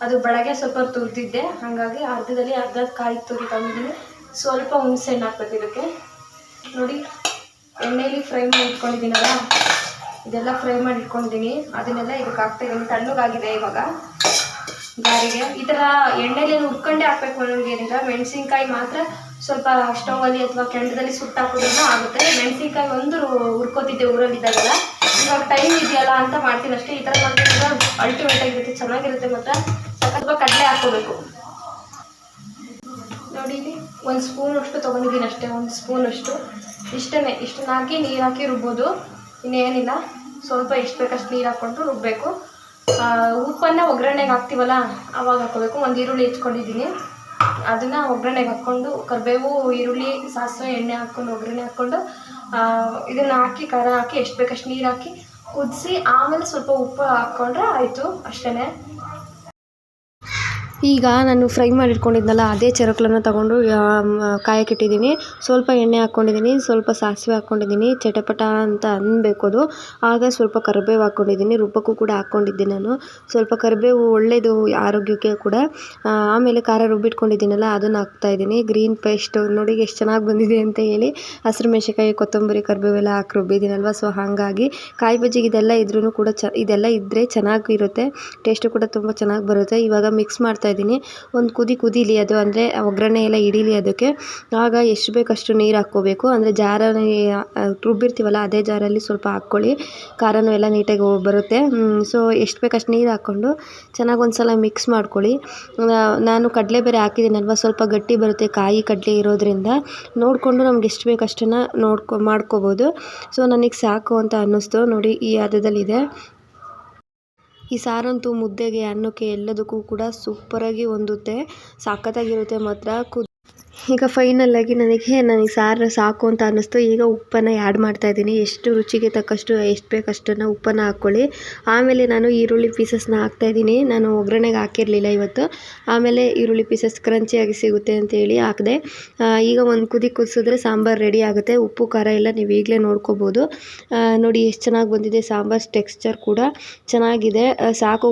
ಅದು ಬೆಳಗ್ಗೆ ಸ್ವಲ್ಪ ತುರಿದಿದ್ದೆ ಹಾಗಾಗಿ ಅರ್ಧದಲ್ಲಿ ಅರ್ಧ ಕಾಯಿ ತುರಿ ತೊಗೊಂಡಿದ್ದೀನಿ. ಸ್ವಲ್ಪ ಹುಣಸೆ ಹಣ್ಣು ಹಾಕ್ಬೇಕು ಇದಕ್ಕೆ. ನೋಡಿ ಎಣ್ಣೆಯಲ್ಲಿ ಫ್ರೈ ಮಾಡಿ ಇಟ್ಕೊಂಡಿದ್ದೀನಲ್ಲ ಇದೆಲ್ಲ ಫ್ರೈ ಮಾಡಿ ಇಟ್ಕೊಂಡಿದ್ದೀನಿ ಅದನ್ನೆಲ್ಲ ಇದಕ್ಕೆ ಹಾಕ್ತಾ ಇದ್ದೀನಿ ತಣ್ಣಗಾಗಿದೆ ಇವಾಗ ಗಾರಿಗೆ ಈ ಥರ ಎಣ್ಣೆಲಿ ಹುರ್ಕೊಂಡೇ ಹಾಕ್ಬೇಕು ನನಗೆ ಏನಿಲ್ಲ. ಮೆಣಸಿನ್ಕಾಯಿ ಮಾತ್ರ ಸ್ವಲ್ಪ ಸ್ಟೌವಲ್ಲಿ ಅಥವಾ ಕೆಂಡದಲ್ಲಿ ಸುಟ್ಟಾಕೋದ್ರೂ ಆಗುತ್ತೆ. ಮೆಣಸಿನ್ಕಾಯಿ ಒಂದು ಹುರ್ಕೋತಿದ್ದೆ ಊರಲ್ಲಿದ್ದಾಗೆಲ್ಲ. ಇವಾಗ ಟೈಮ್ ಇದೆಯಲ್ಲ ಅಂತ ಮಾಡ್ತೀನಿ ಅಷ್ಟೇ. ಈ ಥರ ಮಾಡ್ತೀನಿ ಅಲ್ಟಿಮೇಟ್ ಆಗಿರುತ್ತೆ ಚೆನ್ನಾಗಿರುತ್ತೆ ಮತ್ತೆ ಸ್ವಲ್ಪ ಕಡಲೆ ಹಾಕೋಬೇಕು ನೋಡಿ ಒಂದು ಸ್ಪೂನ್ ಅಷ್ಟು ತೊಗೊಂಡಿದ್ದೀನಿ ಅಷ್ಟೇ, ಒಂದು ಸ್ಪೂನ್ ಅಷ್ಟು. ಇಷ್ಟೇ ಇಷ್ಟನ್ನ ಹಾಕಿ ನೀರು ಹಾಕಿ ರುಬ್ಬೋದು. ಇನ್ನೇನಿಲ್ಲ, ಸ್ವಲ್ಪ ಎಷ್ಟು ಬೇಕಷ್ಟು ನೀರು ಹಾಕ್ಕೊಂಡು ರುಬ್ಬಬೇಕು ಉಪ್ಪನ್ನ ಒಗ್ಗರಣೆಗೆ ಹಾಕ್ತೀವಲ್ಲ ಆವಾಗ ಹಾಕೋಬೇಕು ಒಂದು ಈರುಳ್ಳಿ ಹೆಚ್ಕೊಂಡಿದ್ದೀನಿ. ಅದನ್ನು ಒಗ್ಗರಣೆಗೆ ಹಾಕ್ಕೊಂಡು ಕರಿಬೇವು, ಈರುಳ್ಳಿ, ಸಾಸಿವೆ, ಎಣ್ಣೆ ಹಾಕ್ಕೊಂಡು ಒಗ್ಗರಣೆ ಹಾಕ್ಕೊಂಡು ಇದನ್ನು ಹಾಕಿ, ಖಾರ ಹಾಕಿ, ಎಷ್ಟು ಬೇಕಷ್ಟು ನೀರು ಹಾಕಿ ಕುದಿಸಿ, ಆಮೇಲೆ ಸ್ವಲ್ಪ ಉಪ್ಪು ಹಾಕ್ಕೊಂಡ್ರೆ ಆಯಿತು ಅಷ್ಟೇ ಈಗ ನಾನು ಫ್ರೈ ಮಾಡಿಟ್ಕೊಂಡಿದ್ನಲ್ಲ, ಅದೇ ಚರಕ್ಲನ್ನ ತಗೊಂಡು ಕಾಯಕ್ಕಿಟ್ಟಿದ್ದೀನಿ ಸ್ವಲ್ಪ ಎಣ್ಣೆ ಹಾಕ್ಕೊಂಡಿದ್ದೀನಿ, ಸ್ವಲ್ಪ ಸಾಸಿವೆ ಹಾಕ್ಕೊಂಡಿದ್ದೀನಿ, ಚಟಪಟ ಅಂತ ಅನ್ನಬೇಕು ಅದು. ಆಗ ಸ್ವಲ್ಪ ಕರಿಬೇವು ಹಾಕ್ಕೊಂಡಿದ್ದೀನಿ, ರುಬ್ಬಕ್ಕೂ ಕೂಡ ಹಾಕ್ಕೊಂಡಿದ್ದೆ ನಾನು. ಸ್ವಲ್ಪ ಕರಿಬೇವು ಒಳ್ಳೆಯದು ಆರೋಗ್ಯಕ್ಕೆ ಕೂಡ. ಆಮೇಲೆ ಖಾರ ರುಬ್ಬಿಟ್ಕೊಂಡಿದ್ದೀನಲ್ಲ, ಅದನ್ನು ಹಾಕ್ತಾಯಿದ್ದೀನಿ ಗ್ರೀನ್ ಪೇಸ್ಟ್, ನೋಡಿ ಎಷ್ಟು ಚೆನ್ನಾಗಿ ಬಂದಿದೆ ಅಂತ ಹೇಳಿ. ಹಸಿರು ಮೆಣಸಿಕಾಯಿ ಕೊತ್ತಂಬರಿ, ಕರಿಬೇವೆಲ್ಲ ಹಾಕಿ ರುಬ್ಬಿದ್ದೀನಲ್ವ? ಸೊ, ಹಾಗಾಗಿ ಕಾಯಿ ಬಜ್ಜಿಗೆ ಇದೆಲ್ಲ ಇದ್ರೂ ಕೂಡ ಚ, ಇದೆಲ್ಲ ಇದ್ದರೆ ಚೆನ್ನಾಗಿರುತ್ತೆ ಟೇಸ್ಟು ಕೂಡ ತುಂಬ ಚೆನ್ನಾಗಿ ಬರುತ್ತೆ. ಇವಾಗ ಮಿಕ್ಸ್ ಮಾಡ್ತಾ ಇದ್ದೀನಿ. ಒಂದು ಕುದಿ ಕುದೀಲಿ ಅದು ಅಂದರೆ ಒಗ್ಗರಣೆ ಎಲ್ಲ ಹಿಡೀಲಿ ಅದಕ್ಕೆ ಆಗ ಎಷ್ಟು ಬೇಕು ಅಷ್ಟು ನೀರು ಹಾಕ್ಕೋಬೇಕು. ಅಂದರೆ ಜಾರಲ್ಲಿ ರುಬ್ಬಿರ್ತೀವಲ್ಲ, ಅದೇ ಜಾರಲ್ಲಿ ಸ್ವಲ್ಪ ಹಾಕ್ಕೊಳ್ಳಿ. ಖಾರನೂ ಎಲ್ಲ ನೀಟಾಗಿ ಬರುತ್ತೆ. ಸೊ ಎಷ್ಟು ಬೇಕು ಅಷ್ಟು ನೀರು ಹಾಕ್ಕೊಂಡು ಚೆನ್ನಾಗಿ ಒಂದು ಸಲ ಮಿಕ್ಸ್ ಮಾಡ್ಕೊಳ್ಳಿ. ನಾನು ಕಡಲೆ ಬೇರೆ ಹಾಕಿದ್ದೀನಲ್ವ, ಸ್ವಲ್ಪ ಗಟ್ಟಿ ಬರುತ್ತೆ ಕಾಯಿ ಕಡಲೆ ಇರೋದ್ರಿಂದ. ನೋಡಿಕೊಂಡು ನಮ್ಗೆ ಎಷ್ಟು ಬೇಕು ಅಷ್ಟನ್ನು ನೋಡ್ಕೊ, ಮಾಡ್ಕೋಬೋದು. ಸೊ ನನಗೆ ಸಾಕು ಅಂತ ಅನ್ನಿಸ್ತು. ನೋಡಿ ಈ ಹದದಲ್ಲಿದೆ ಈ ಸಾರಂತೂ ಮುದ್ದೆಗೆ ಅನ್ನಕ್ಕೆ ಎಲ್ಲದಕ್ಕೂ ಕೂಡ ಸೂಪರಾಗಿ ಹೊಂದುತ್ತೆ. ಸಖತ್ತಾಗಿರುತ್ತೆ ಮಾತ್ರ. ಈಗ ಫೈನಲ್ಲಾಗಿ ನನಗೆ ನನಗೆ ಸಾರು ಸಾಕು ಅಂತ ಅನ್ನಿಸ್ತು. ಈಗ ಉಪ್ಪನ್ನು ಆ್ಯಡ್ ಮಾಡ್ತಾಯಿದ್ದೀನಿ ಎಷ್ಟು ರುಚಿಗೆ ತಕ್ಕಷ್ಟು, ಎಷ್ಟು ಬೇಕು ಅಷ್ಟನ್ನು ಉಪ್ಪನ್ನು ಹಾಕ್ಕೊಳ್ಳಿ. ಆಮೇಲೆ ನಾನು ಈರುಳ್ಳಿ ಪೀಸಸ್ನ ಹಾಕ್ತಾಯಿದ್ದೀನಿ ನಾನು ಒಗ್ಗರಣೆಗೆ ಹಾಕಿರಲಿಲ್ಲ ಇವತ್ತು. ಆಮೇಲೆ ಈರುಳ್ಳಿ ಪೀಸಸ್ ಕ್ರಂಚಿಯಾಗಿ ಸಿಗುತ್ತೆ ಅಂತೇಳಿ ಹಾಕಿದೆ. ಈಗ ಒಂದು ಕುದಿ ಕುದಿಸಿದ್ರೆ ಸಾಂಬಾರು ರೆಡಿ ಆಗುತ್ತೆ. ಉಪ್ಪು, ಖಾರ ಎಲ್ಲ ನೀವು ಈಗಲೇ ನೋಡ್ಕೋಬೋದು. ನೋಡಿ, ಎಷ್ಟು ಚೆನ್ನಾಗಿ ಬಂದಿದೆ ಸಾಂಬಾರು ಟೆಕ್ಸ್ಚರ್ ಕೂಡ. ಚೆನ್ನಾಗಿದೆ. ಸಾಕು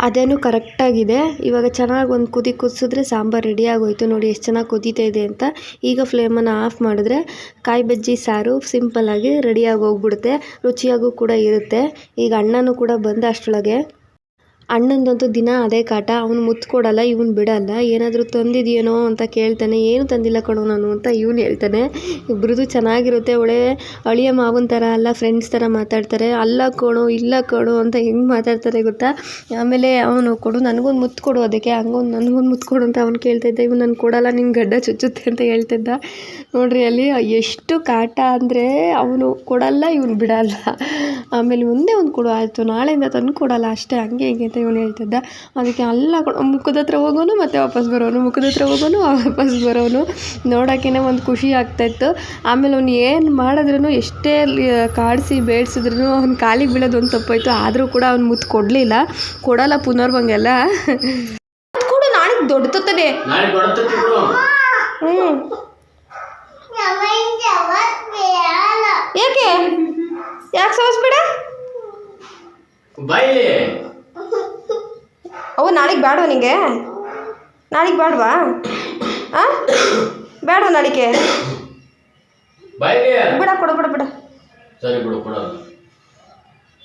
ಅದೇನು ಕರೆಕ್ಟಾಗಿದೆ. ಇವಾಗ ಚೆನ್ನಾಗಿ ಒಂದು ಕುದಿ ಕುದಿಸಿದ್ರೆ ಸಾಂಬಾರು ರೆಡಿ ಆಗೋಯ್ತು. ನೋಡಿ ಎಷ್ಟು ಚೆನ್ನಾಗಿ ಕುದೀತಾ ಇದೆ ಅಂತ. ಈಗ ಫ್ಲೇಮನ್ನು ಆಫ್ ಮಾಡಿದ್ರೆ ಕಾಯಿ ಬಜ್ಜಿ, ಸಾರು ಸಿಂಪಲ್ಲಾಗಿ ರೆಡಿಯಾಗಿ ಹೋಗ್ಬಿಡುತ್ತೆ. ರುಚಿಯಾಗೂ ಕೂಡ ಇರುತ್ತೆ. ಈಗ ಅಣ್ಣನೂ ಕೂಡ ಬಂದ ಅಷ್ಟರೊಳಗೆ ಅಣ್ಣಂದಂತೂ ದಿನ ಅದೇ ಕಾಟ, ಅವನು ಮುತ್ತು ಕೊಡಲ್ಲ, ಇವನು ಬಿಡಲ್ಲ, ಏನಾದರೂ ತಂದಿದೆಯೇನೋ ಅಂತ ಕೇಳ್ತಾನೆ, ಏನು ತಂದಿಲ್ಲ ಕಣೋ ನಾನು ಅಂತ ಇವನು ಹೇಳ್ತಾನೆ. ಇಬ್ರದ್ದು ಚೆನ್ನಾಗಿರುತ್ತೆ, ಒಳ್ಳೆ ಅಳಿಯ ಮಾವನ ಥರ ಅಲ್ಲ ಫ್ರೆಂಡ್ಸ್ ಥರ ಮಾತಾಡ್ತಾರೆ. ಅಲ್ಲ ಕಣೋ, ಇಲ್ಲ ಕಣೋ ಅಂತ ಹೆಂಗೆ ಮಾತಾಡ್ತಾರೆ ಗೊತ್ತಾ? ಆಮೇಲೆ ಅವನು ಕೊಡು, ನನಗೊಂದು ಮುತ್ತು ಕೊಡು ಅದಕ್ಕೆ, ಹಂಗೊಂದು ನನಗೊಂದು ಮುತ್ತು ಕೊಡು ಅಂತ ಅವನು ಕೇಳ್ತಾ ಇವನು ನಾನು ಕೊಡಲ್ಲ ನಿನ್ನ ಗಡ್ಡ ಚುಚ್ಚುತ್ತೆ ಅಂತ ಹೇಳ್ತಿದ್ದ ನೋಡ್ರಿ ಅಲ್ಲಿ ಎಷ್ಟು ಕಾಟ ಅಂದರೆ ಅವನು ಕೊಡಲ್ಲ, ಇವನು ಬಿಡಲ್ಲ. ಆಮೇಲೆ ಮುಂದೆ ಒಂದು ಕೊಡು, ಆಯಿತು, ನಾಳೆಯಿಂದ ತಂದು ಕೊಡಲ್ಲ, ಅಷ್ಟೇ, ಹಂಗೆ, ಹಿಂಗೆ ಅಂತ ಇವನು ಹೇಳ್ತಿದ್ದ. ಅದಕ್ಕೆ ಅಲ್ಲ ಕೊಡು ಮುಖದ ಹತ್ರ ಹೋಗೋನು ಮತ್ತು ವಾಪಸ್ ಬರೋನು ಮುಖದ ಹತ್ರ ಹೋಗೋನು ವಾಪಸ್ ಬರೋನು. ನೋಡೋಕ್ಕೇನೆ ಒಂದು ಖುಷಿ ಆಗ್ತಾಯಿತ್ತು ಆಮೇಲೆ ಅವ್ನು ಏನು ಮಾಡಿದ್ರೂ ಎಷ್ಟೇ ಕಾಡಿಸಿ ಬೇಡಿಸಿದ್ರು ಅವ್ನ ಕಾಲಿಗೆ ಬೀಳೋದು ಒಂದು ತಪ್ಪಾಯಿತು. ಆದರೂ ಕೂಡ ಅವ್ನು ಮುತ್ತು ಕೊಡಲಿಲ್ಲ. ಕೊಡಲ್ಲ ಪುನರ್ವಂಗೆಲ್ಲ. ಕೊಡು ನಾಳೆ ದೊಡ್ಡ ತತ್ತದೆ. ನಾಳೆ ಕೊಡತಕ್ಕೆ ಬಿಡು ಹ್ಞೂ ಯಾಕೆ? ಯಾಕೆ ಸವಸ್ಬೇಡ? ಬಾಯಿಲಿ ಅವು ನಾಳೆಗೆ ಬೇಡವಾ ನಿಂಗೆ? ನಾಳೆಗೆ ಬೇಡವಾ ಹಾಂ ಬೇಡವಾ ನಾಳೆಗೆ? ಬಿಡ ಕೊಡು ಬಿಡ ಬಿಡ. ಸರಿ ಬಿಡು ಕೊಡು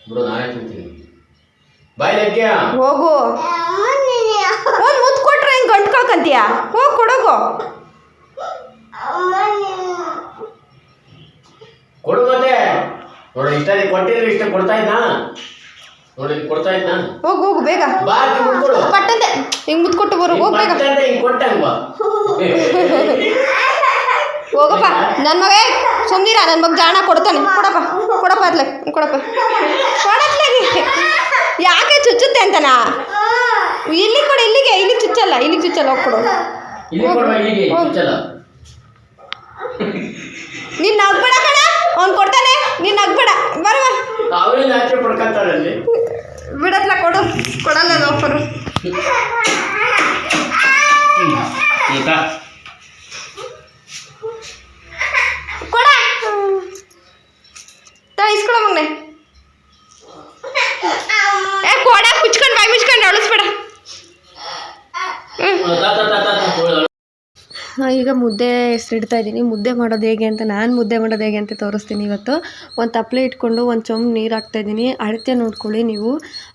ಬಿಡು ನಾನೇ ತಿಂತೀನಿ. ಬಾಯಿಲಿ ಅಕ್ಕೆ ಹೋಗು. ಒಂದು ಮುತ್ತು ಕೊಟ್ರೆ ಹಿಂಗೆ ಗಂಟ್ಕೊಳ್ಕಂತೀಯ ಹೋಗಿ ಕೊಡೋಗು. ಕೊಡು ಮತ್ತೆ. ನೋಡಿ ಇಷ್ಟ ಕೊಟ್ಟಿದ್ರೆ ಇಷ್ಟ ಕೊಡ್ತಾ ಇದ್ನಾ? ನೋಡಿ ಕೊಡ್ತಾ ಹೋಗು ಹೋಗು ಬೇಗ. ಪಟ್ಟಂತೆ. ಹಿಂಗೆ ಮುದ್ಕೊಟ್ಟು ಬರು ಹೋಗ್ ಬೇಗ. ಹೋಗಪ್ಪ ನನ್ನ ಮಗ ಸುಮ್ಮನಿರ ನನ್ನ ಮಗ ಜಾಣ ಕೊಡ್ತಾನೆ. ಕೊಡಪ್ಪ ಕೊಡಪ್ಪ ಅತ್ಲೆ ಕೊಡಪ್ಪ. ಕೊಡತ್ಲಾಗಿ ಯಾಕೆ ಚುಚ್ಚುತ್ತೆ ಅಂತನಾ? ಇಲ್ಲಿ ಕೊಡ ಇಲ್ಲಿಗೆ ಇಲ್ಲಿ ಚುಚ್ಚಲ್ಲ ಇಲ್ಲಿ ಚುಚ್ಚಲ್ಲ ಹೋಗಿ ಕೊಡು. ನೀನು ನಗ್ಬೇಡ ಕಣ. ಅವ್ನು ಕೊಡ್ತಾನೆ ನೀನು ನಗ್ಬೇಡ. ಬರುವ ಬಿಡತ್ಲ ಕೊಡು ಕೊಡಲ್ಲ ಆಫರು ಕೊಡ. ಇಸ್ಕೊಳ ಮಗನೆ. ಏ ಕೊಡ ಮುಚ್ಕೊಂಡು ಬಾಯಿ ಮುಚ್ಕೊಂಡು ಅಳಿಸ್ಬೇಡ. ಈಗ ಮುದ್ದೆ ಹೆಸರಿಡ್ತಾ ಇದ್ದೀನಿ. ಮುದ್ದೆ ಮಾಡೋದು ಹೇಗೆ ಅಂತ ನಾನು ಮುದ್ದೆ ಮಾಡೋದು ಹೇಗೆ ಅಂತ ತೋರಿಸ್ತೀನಿ ಇವತ್ತು. ಒಂದು ತಪ್ಪಲೆ ಇಟ್ಕೊಂಡು ಒಂದು ಚೊಂಬು ನೀರು ಹಾಕ್ತಾಯಿದ್ದೀನಿ ಅಳತೆ ನೋಡ್ಕೊಳ್ಳಿ ನೀವು.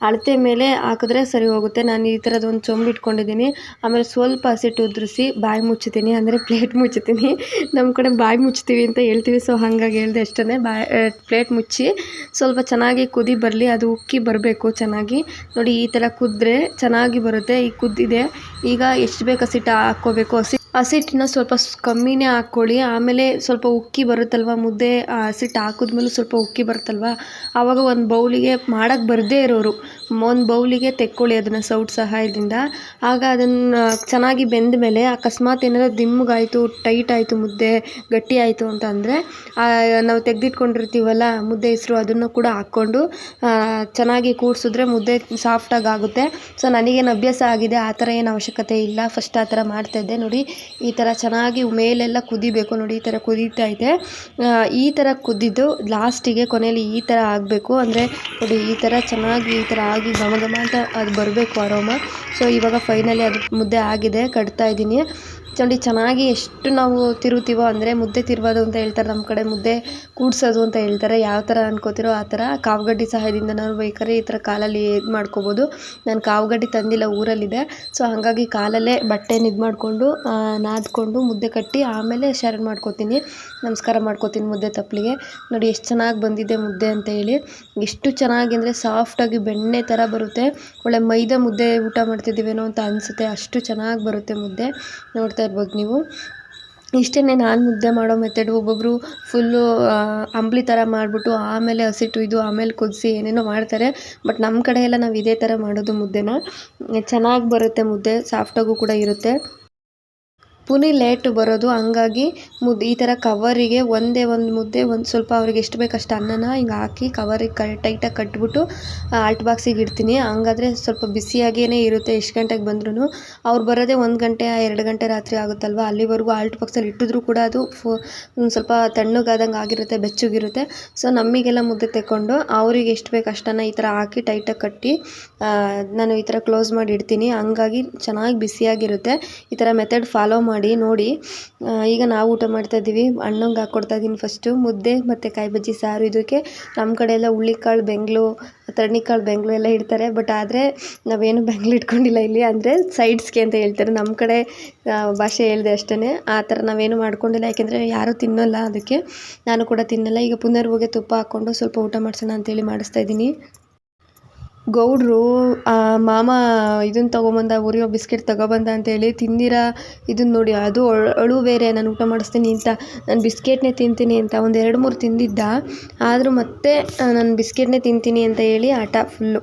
ಅಳತೆ ಮೇಲೆ ಹಾಕಿದ್ರೆ ಸರಿ ಹೋಗುತ್ತೆ. ನಾನು ಈ ಥರದ್ದು ಒಂದು ಚೊಂಬು ಇಟ್ಕೊಂಡಿದ್ದೀನಿ. ಆಮೇಲೆ ಸ್ವಲ್ಪ ಹಸಿಟ್ಟು ಉದುರಿಸಿ ಬಾಯಿ ಮುಚ್ಚುತ್ತೀನಿ ಅಂದರೆ ಪ್ಲೇಟ್ ಮುಚ್ಚುತ್ತೀನಿ ನಮ್ಮ ಕಡೆ ಬಾಯಿ ಮುಚ್ತೀವಿ ಅಂತ ಹೇಳ್ತೀವಿ. ಸೊ ಹಾಗಾಗಿ ಹೇಳಿದೆ ಅಷ್ಟೇ ಬಾಯಿ ಪ್ಲೇಟ್ ಮುಚ್ಚಿ ಸ್ವಲ್ಪ ಚೆನ್ನಾಗಿ ಕುದಿ ಬರಲಿ. ಅದು ಉಕ್ಕಿ ಬರಬೇಕು ಚೆನ್ನಾಗಿ. ನೋಡಿ ಈ ಥರ ಕುದ್ರೆ ಚೆನ್ನಾಗಿ ಬರುತ್ತೆ. ಈ ಕುದ್ದಿದೆ. ಈಗ ಎಷ್ಟು ಬೇಕು ಹಸಿಟ್ಟು ಹಾಕ್ಕೋಬೇಕು ಹಸಿ ಹಸಿಟ್ಟನ್ನ ಸ್ವಲ್ಪ ಕಮ್ಮಿನೇ ಹಾಕ್ಕೊಳ್ಳಿ. ಆಮೇಲೆ ಸ್ವಲ್ಪ ಉಕ್ಕಿ ಬರುತ್ತಲ್ವ ಮುದ್ದೆ? ಆ ಹಸಿಟ್ಟು ಹಾಕಿದ್ಮೇಲೆ ಸ್ವಲ್ಪ ಉಕ್ಕಿ ಬರುತ್ತಲ್ವ? ಆವಾಗ ಒಂದು ಬೌಲಿಗೆ ಮಾಡೋಕ್ಕೆ ಬರದೇ ಇರೋರು. ಒಂದು ಬೌಲಿಗೆ ತೆಕ್ಕೊಳ್ಳಿ ಅದನ್ನು ಸೌಟ್ ಸಹಾಯದಿಂದ. ಆಗ ಅದನ್ನು ಚೆನ್ನಾಗಿ ಬೆಂದ ಮೇಲೆ ಅಕಸ್ಮಾತ್ ಏನಾದರೂ ದಿಮ್ಮಗಾಯಿತು, ಟೈಟ್ ಆಯಿತು, ಮುದ್ದೆ ಗಟ್ಟಿ ಆಯಿತು ಅಂತ ಅಂದರೆ ನಾವು ತೆಗೆದಿಟ್ಕೊಂಡಿರ್ತೀವಲ್ಲ ಮುದ್ದೆ ಹೆಸರು ಅದನ್ನು ಕೂಡ ಹಾಕ್ಕೊಂಡು ಚೆನ್ನಾಗಿ ಕೂಡಿಸಿದ್ರೆ ಮುದ್ದೆ ಸಾಫ್ಟಾಗಿ ಆಗುತ್ತೆ. ಸೊ ನನಗೇನು ಅಭ್ಯಾಸ ಆಗಿದೆ, ಆ ಥರ ಏನು ಅವಶ್ಯಕತೆ ಇಲ್ಲ. ಫಸ್ಟ್ ಆ ಥರ ಮಾಡ್ತಾಯಿದ್ದೆ ನೋಡಿ, ಈ ಥರ ಚೆನ್ನಾಗಿ ಮೇಲೆಲ್ಲ ಕುದಿಬೇಕು. ನೋಡಿ, ಈ ಥರ ಕುದೀತಾ ಇದೆ. ಈ ಥರ ಕುದ್ದಿದ್ದು ಲಾಸ್ಟಿಗೆ ಕೊನೆಯಲ್ಲಿ ಈ ಥರ ಆಗಬೇಕು. ಅಂದರೆ, ನೋಡಿ, ಈ ಥರ ಚೆನ್ನಾಗಿ ಈ ಥರ ಆಗಿ ಘಮ ಘಮ ಅಂತ ಅದು ಬರಬೇಕು ಅರೋಮ ಸೊ ಇವಾಗ ಫೈನಲಿ ಅದು ಮುದ್ದೆ ಆಗಿದೆ, ಕಟ್ತಾ ಇದ್ದೀನಿ. ನೋಡಿ ಚೆನ್ನಾಗಿ ಎಷ್ಟು ನಾವು ತಿರುತ್ತೀವೋ ಅಂದರೆ ಮುದ್ದೆ ತಿರುವೋದು ಅಂತ ಹೇಳ್ತಾರೆ ನಮ್ಮ ಕಡೆ, ಮುದ್ದೆ ಕೂಡ್ಸೋದು ಅಂತ ಹೇಳ್ತಾರೆ. ಯಾವ ಥರ ಅನ್ಕೋತಿರೋ ಆ ಥರ ಕಾವುಗಡ್ಡಿ ಸಹಾಯದಿಂದ ನಾವು ಬೇಕಾದ್ರೆ ಈ ಥರ ಕಾಲಲ್ಲಿ ಇದು ಮಾಡ್ಕೋಬೋದು. ನಾನು ಕಾವುಗಡ್ಡಿ ತಂದಿಲ್ಲ, ಊರಲ್ಲಿದೆ. ಸೊ, ಹಾಗಾಗಿ ಕಾಲಲ್ಲೇ ಬಟ್ಟೆನ ಇದು ಮಾಡಿಕೊಂಡು ನಾದ್ಕೊಂಡು ಮುದ್ದೆ ಕಟ್ಟಿ ಆಮೇಲೆ ಶೇರ್ ಮಾಡ್ಕೋತೀನಿ. ನಮಸ್ಕಾರ ಮಾಡ್ಕೋತೀನಿ ಮುದ್ದೆ ತಪ್ಪಲಿಗೆ. ನೋಡಿ, ಎಷ್ಟು ಚೆನ್ನಾಗಿ ಬಂದಿದೆ ಮುದ್ದೆ ಅಂತ ಹೇಳಿ. ಎಷ್ಟು ಚೆನ್ನಾಗಿ ಅಂದರೆ ಸಾಫ್ಟಾಗಿ ಬೆಣ್ಣೆ ಥರ ಬರುತ್ತೆ. ಒಳ್ಳೆ ಮೈದಾ ಮುದ್ದೆ ಊಟ ಮಾಡ್ತಿದ್ದೀವೇನೋ ಅಂತ ಅನಿಸುತ್ತೆ. ಅಷ್ಟು ಚೆನ್ನಾಗಿ ಬರುತ್ತೆ ಮುದ್ದೆ. ನೋಡ್ತಾ ಇರ್ಬೋದು ನೀವು. ಇಷ್ಟೇ ನಾನು ಮುದ್ದೆ ಮಾಡೋ ಮೆಥಡ್ ಒಬ್ಬೊಬ್ಬರು ಫುಲ್ಲು ಅಂಬ್ಲಿ ಥರ ಮಾಡಿಬಿಟ್ಟು ಆಮೇಲೆ ಹಸಿಟ್ಟು ಇದು, ಆಮೇಲೆ ಕುದಿಸಿ ಏನೇನೋ ಮಾಡ್ತಾರೆ. ಬಟ್ ನಮ್ಮ ಕಡೆ ಎಲ್ಲ ನಾವು ಇದೇ ಥರ ಮಾಡೋದು ಮುದ್ದೆನ. ಚೆನ್ನಾಗಿ ಬರುತ್ತೆ ಮುದ್ದೆ ಸಾಫ್ಟಾಗೂ ಕೂಡ ಇರುತ್ತೆ. ಪುನಿ ಲೇಟ್ ಬರೋದು, ಹಂಗಾಗಿ ಮುದ್ದೆ ಈ ಥರ ಕವರಿಗೆ ಒಂದೇ ಒಂದು ಮುದ್ದೆ, ಒಂದು ಸ್ವಲ್ಪ ಅವ್ರಿಗೆ ಎಷ್ಟು ಬೇಕು ಅಷ್ಟು ಅನ್ನನ ಹಿಂಗೆ ಹಾಕಿ ಕವರಿಗೆ ಕ ಟೈಟಾಗಿ ಕಟ್ಬಿಟ್ಟು ಆಲ್ಟ್ ಬಾಕ್ಸಿಗೆ ಇಡ್ತೀನಿ. ಹಂಗಾದ್ರೆ ಸ್ವಲ್ಪ ಬಿಸಿಯಾಗೇ ಇರುತ್ತೆ ಎಷ್ಟು ಗಂಟೆಗೆ ಬಂದ್ರೂ ಅವ್ರು ಬರೋದೇ ಒಂದು ಗಂಟೆ ಎರಡು ಗಂಟೆ ರಾತ್ರಿ ಆಗುತ್ತಲ್ವ? ಅಲ್ಲಿವರೆಗೂ ಆಲ್ಟ್ ಬಾಕ್ಸಲ್ಲಿ ಇಟ್ಟಿದ್ರು ಕೂಡ ಅದು ಒಂದು ಸ್ವಲ್ಪ ತಣ್ಣಗಾದಂಗೆ ಆಗಿರುತ್ತೆ, ಬೆಚ್ಚಗಿರುತ್ತೆ. ಸೊ ನಮಗೆಲ್ಲ ಮುದ್ದೆ ತೆಕ್ಕೊಂಡು ಅವ್ರಿಗೆ ಎಷ್ಟು ಬೇಕು ಅಷ್ಟನ್ನು ಈ ಥರ ಹಾಕಿ ಟೈಟಾಗಿ ಕಟ್ಟಿ ನಾನು ಈ ಥರ ಕ್ಲೋಸ್ ಮಾಡಿ ಇಡ್ತೀನಿ. ಹಂಗಾಗಿ ಚೆನ್ನಾಗಿ ಬಿಸಿಯಾಗಿರುತ್ತೆ. ಈ ಥರ ಮೆಥಡ್ ಫಾಲೋ ಮಾಡಿ ನೋಡಿ. ಈಗ ನಾವು ಊಟ ಮಾಡ್ತಾ ಇದ್ದೀವಿ. ಅಣ್ಣಂಗೆ ಹಾಕ್ಕೊಡ್ತಾ ಇದ್ದೀನಿ ಫಸ್ಟು ಮುದ್ದೆ ಮತ್ತು ಕಾಯಿ ಬಜ್ಜಿ, ಸಾರು ಇದಕ್ಕೆ ನಮ್ಮ ಕಡೆ ಎಲ್ಲ ಹುಳ್ಳಿಕಾಳು, ಬೆಂಗ್ಳು, ತರಣಿಕಾಳು, ಬೆಂಗ್ಳು ಎಲ್ಲ ಇಡ್ತಾರೆ. ಬಟ್ ಆದರೆ ನಾವೇನು ಬೆಂಗ್ಳು ಇಟ್ಕೊಂಡಿಲ್ಲ ಇಲ್ಲಿ. ಅಂದರೆ ಸೈಡ್ಸ್ಗೆ ಅಂತ ಹೇಳ್ತಾರೆ. ನಮ್ಮ ಕಡೆ ಭಾಷೆ ಹೇಳಿದೆ ಅಷ್ಟೇ ಆ ಥರ ನಾವೇನು ಮಾಡ್ಕೊಂಡಿಲ್ಲ. ಯಾಕೆಂದರೆ ಯಾರೂ ತಿನ್ನೋಲ್ಲ ಅದಕ್ಕೆ. ನಾನು ಕೂಡ ತಿನ್ನಲ್ಲ. ಈಗ ಪುನರ್ವಗೆ ತುಪ್ಪ ಹಾಕ್ಕೊಂಡು ಸ್ವಲ್ಪ ಊಟ ಮಾಡಿಸೋಣ ಅಂತೇಳಿ ಮಾಡಿಸ್ತಾ ಇದ್ದೀನಿ. ಗೌಡ್ರು ಮಾಮ ಇದನ್ನು ತಗೊಂಬಂದ ಉರಿಯೋ ಬಿಸ್ಕೆಟ್ ತಗೊಬಂದ ಅಂತೇಳಿ ತಿಂದಿರಾ? ಇದನ್ನ ನೋಡಿ, ಅದು ಅಳು ಬೇರೆ, ನಾನು ಊಟ ಮಾಡಿಸ್ತೀನಿ ಅಂತ. ನಾನು ಬಿಸ್ಕೆಟ್ನೇ ತಿಂತೀನಿ ಅಂತ, ಒಂದು ಎರಡು ಮೂರು ತಿಂದಿದ್ದ. ಆದರೂ ಮತ್ತೆ, ನಾನು ಬಿಸ್ಕೆಟ್ನೇ ತಿಂತೀನಿ ಅಂತ ಹೇಳಿ ಆಟ ಫುಲ್ಲು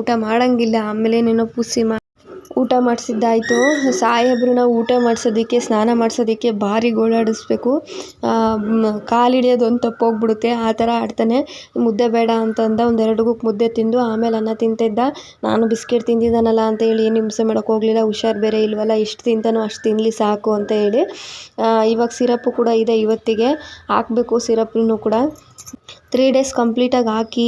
ಊಟ ಮಾಡೋಂಗಿಲ್ಲ, ಆಮೇಲೆ ಏನೇನೋ ಪುಸಿ ಮಾ ಊಟ ಮಾಡಿಸಿದ್ದಾಯಿತು. ಸಾಹೇಬ್ರನ್ನ ಊಟ ಮಾಡಿಸೋದಕ್ಕೆ, ಸ್ನಾನ ಮಾಡಿಸೋದಕ್ಕೆ ಭಾರಿ ಗೋಳಾಡಿಸ್ಬೇಕು ಕಾಲು ಹಿಡಿಯೋದು ಒಂದು ತಪ್ಪೋಗ್ಬಿಡುತ್ತೆ ಆ ಥರ ಆಡ್ತಾನೆ. ಮುದ್ದೆ ಬೇಡ ಅಂತಂದ ಒಂದು ಎರಡು ಗುಕ್ ಮುದ್ದೆ ತಿಂದು ಆಮೇಲೆ ಅನ್ನ ತಿಂತಿದ್ದ ನಾನು ಬಿಸ್ಕೆಟ್ ತಿಂದಿದ್ದಾನಲ್ಲ ಅಂತ ಹೇಳಿ ಏನು ಹಿಂಸೆ ಮಾಡೋಕೆ ಹೋಗಲಿಲ್ಲ. ಹುಷಾರು ಬೇರೆ ಇಲ್ವಲ್ಲ. ಎಷ್ಟು ತಿಂತಾನೋ ಅಷ್ಟು ತಿನ್ನಲಿ ಸಾಕು ಅಂತ ಹೇಳಿ. ಇವಾಗ ಸಿರಪ್ಪು ಕೂಡ ಇದೆ ಇವತ್ತಿಗೆ. ಹಾಕಬೇಕು ಸಿರಪ್ಪನ್ನು ಕೂಡ. ತ್ರೀ ಡೇಸ್ ಕಂಪ್ಲೀಟಾಗಿ ಹಾಕಿ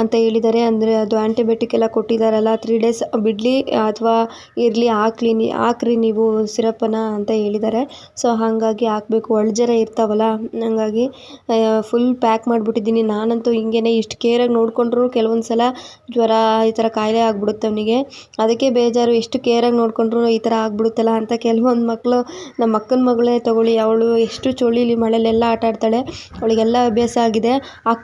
ಅಂತ ಹೇಳಿದ್ದಾರೆ ಅಂದರೆ ಅದು ಆ್ಯಂಟಿಬಯೋಟಿಕ್ ಎಲ್ಲ ಕೊಟ್ಟಿದ್ದಾರಲ್ಲ ತ್ರೀ ಡೇಸ್ ಬಿಡಲಿ ಅಥವಾ ಇರಲಿ ಹಾಕ್ಲಿ ನೀ, ಹಾಕ್ರಿ ನೀವು ಸಿರಪನ್ನು ಅಂತ ಹೇಳಿದ್ದಾರೆ ಸೊ ಹಾಗಾಗಿ ಹಾಕಬೇಕು. ಒಳಜರ ಇರ್ತಾವಲ್ಲ, ಹಂಗಾಗಿ ಫುಲ್ ಪ್ಯಾಕ್ ಮಾಡಿಬಿಟ್ಟಿದ್ದೀನಿ. ನಾನಂತೂ ಹಿಂಗೇನೆ ಇಷ್ಟು ಕೇರಾಗಿ ನೋಡಿಕೊಂಡ್ರು ಕೆಲವೊಂದು ಸಲ ಜ್ವರ ಈ ಥರ ಕಾಯಿಲೆ ಆಗಿಬಿಡುತ್ತೆ ಅವನಿಗೆ. ಅದಕ್ಕೆ ಬೇಜಾರು ಎಷ್ಟು ಕೇರಾಗಿ ನೋಡಿಕೊಂಡ್ರು ಈ ಥರ ಆಗ್ಬಿಡುತ್ತಲ್ಲ ಅಂತ ಕೆಲವೊಂದು ಮಕ್ಕಳು ನಮ್ಮ ಅಕ್ಕನ ಮಗಳೇ ತಗೊಳ್ಳಿ, ಅವಳು ಎಷ್ಟು ಚಳಿಲಿ ಮಳೆಲೆಲ್ಲ ಆಟ ಆಡ್ತಾಳೆ ಅವಳಿಗೆಲ್ಲ ಅಭ್ಯಾಸ ಆಗಿದೆ.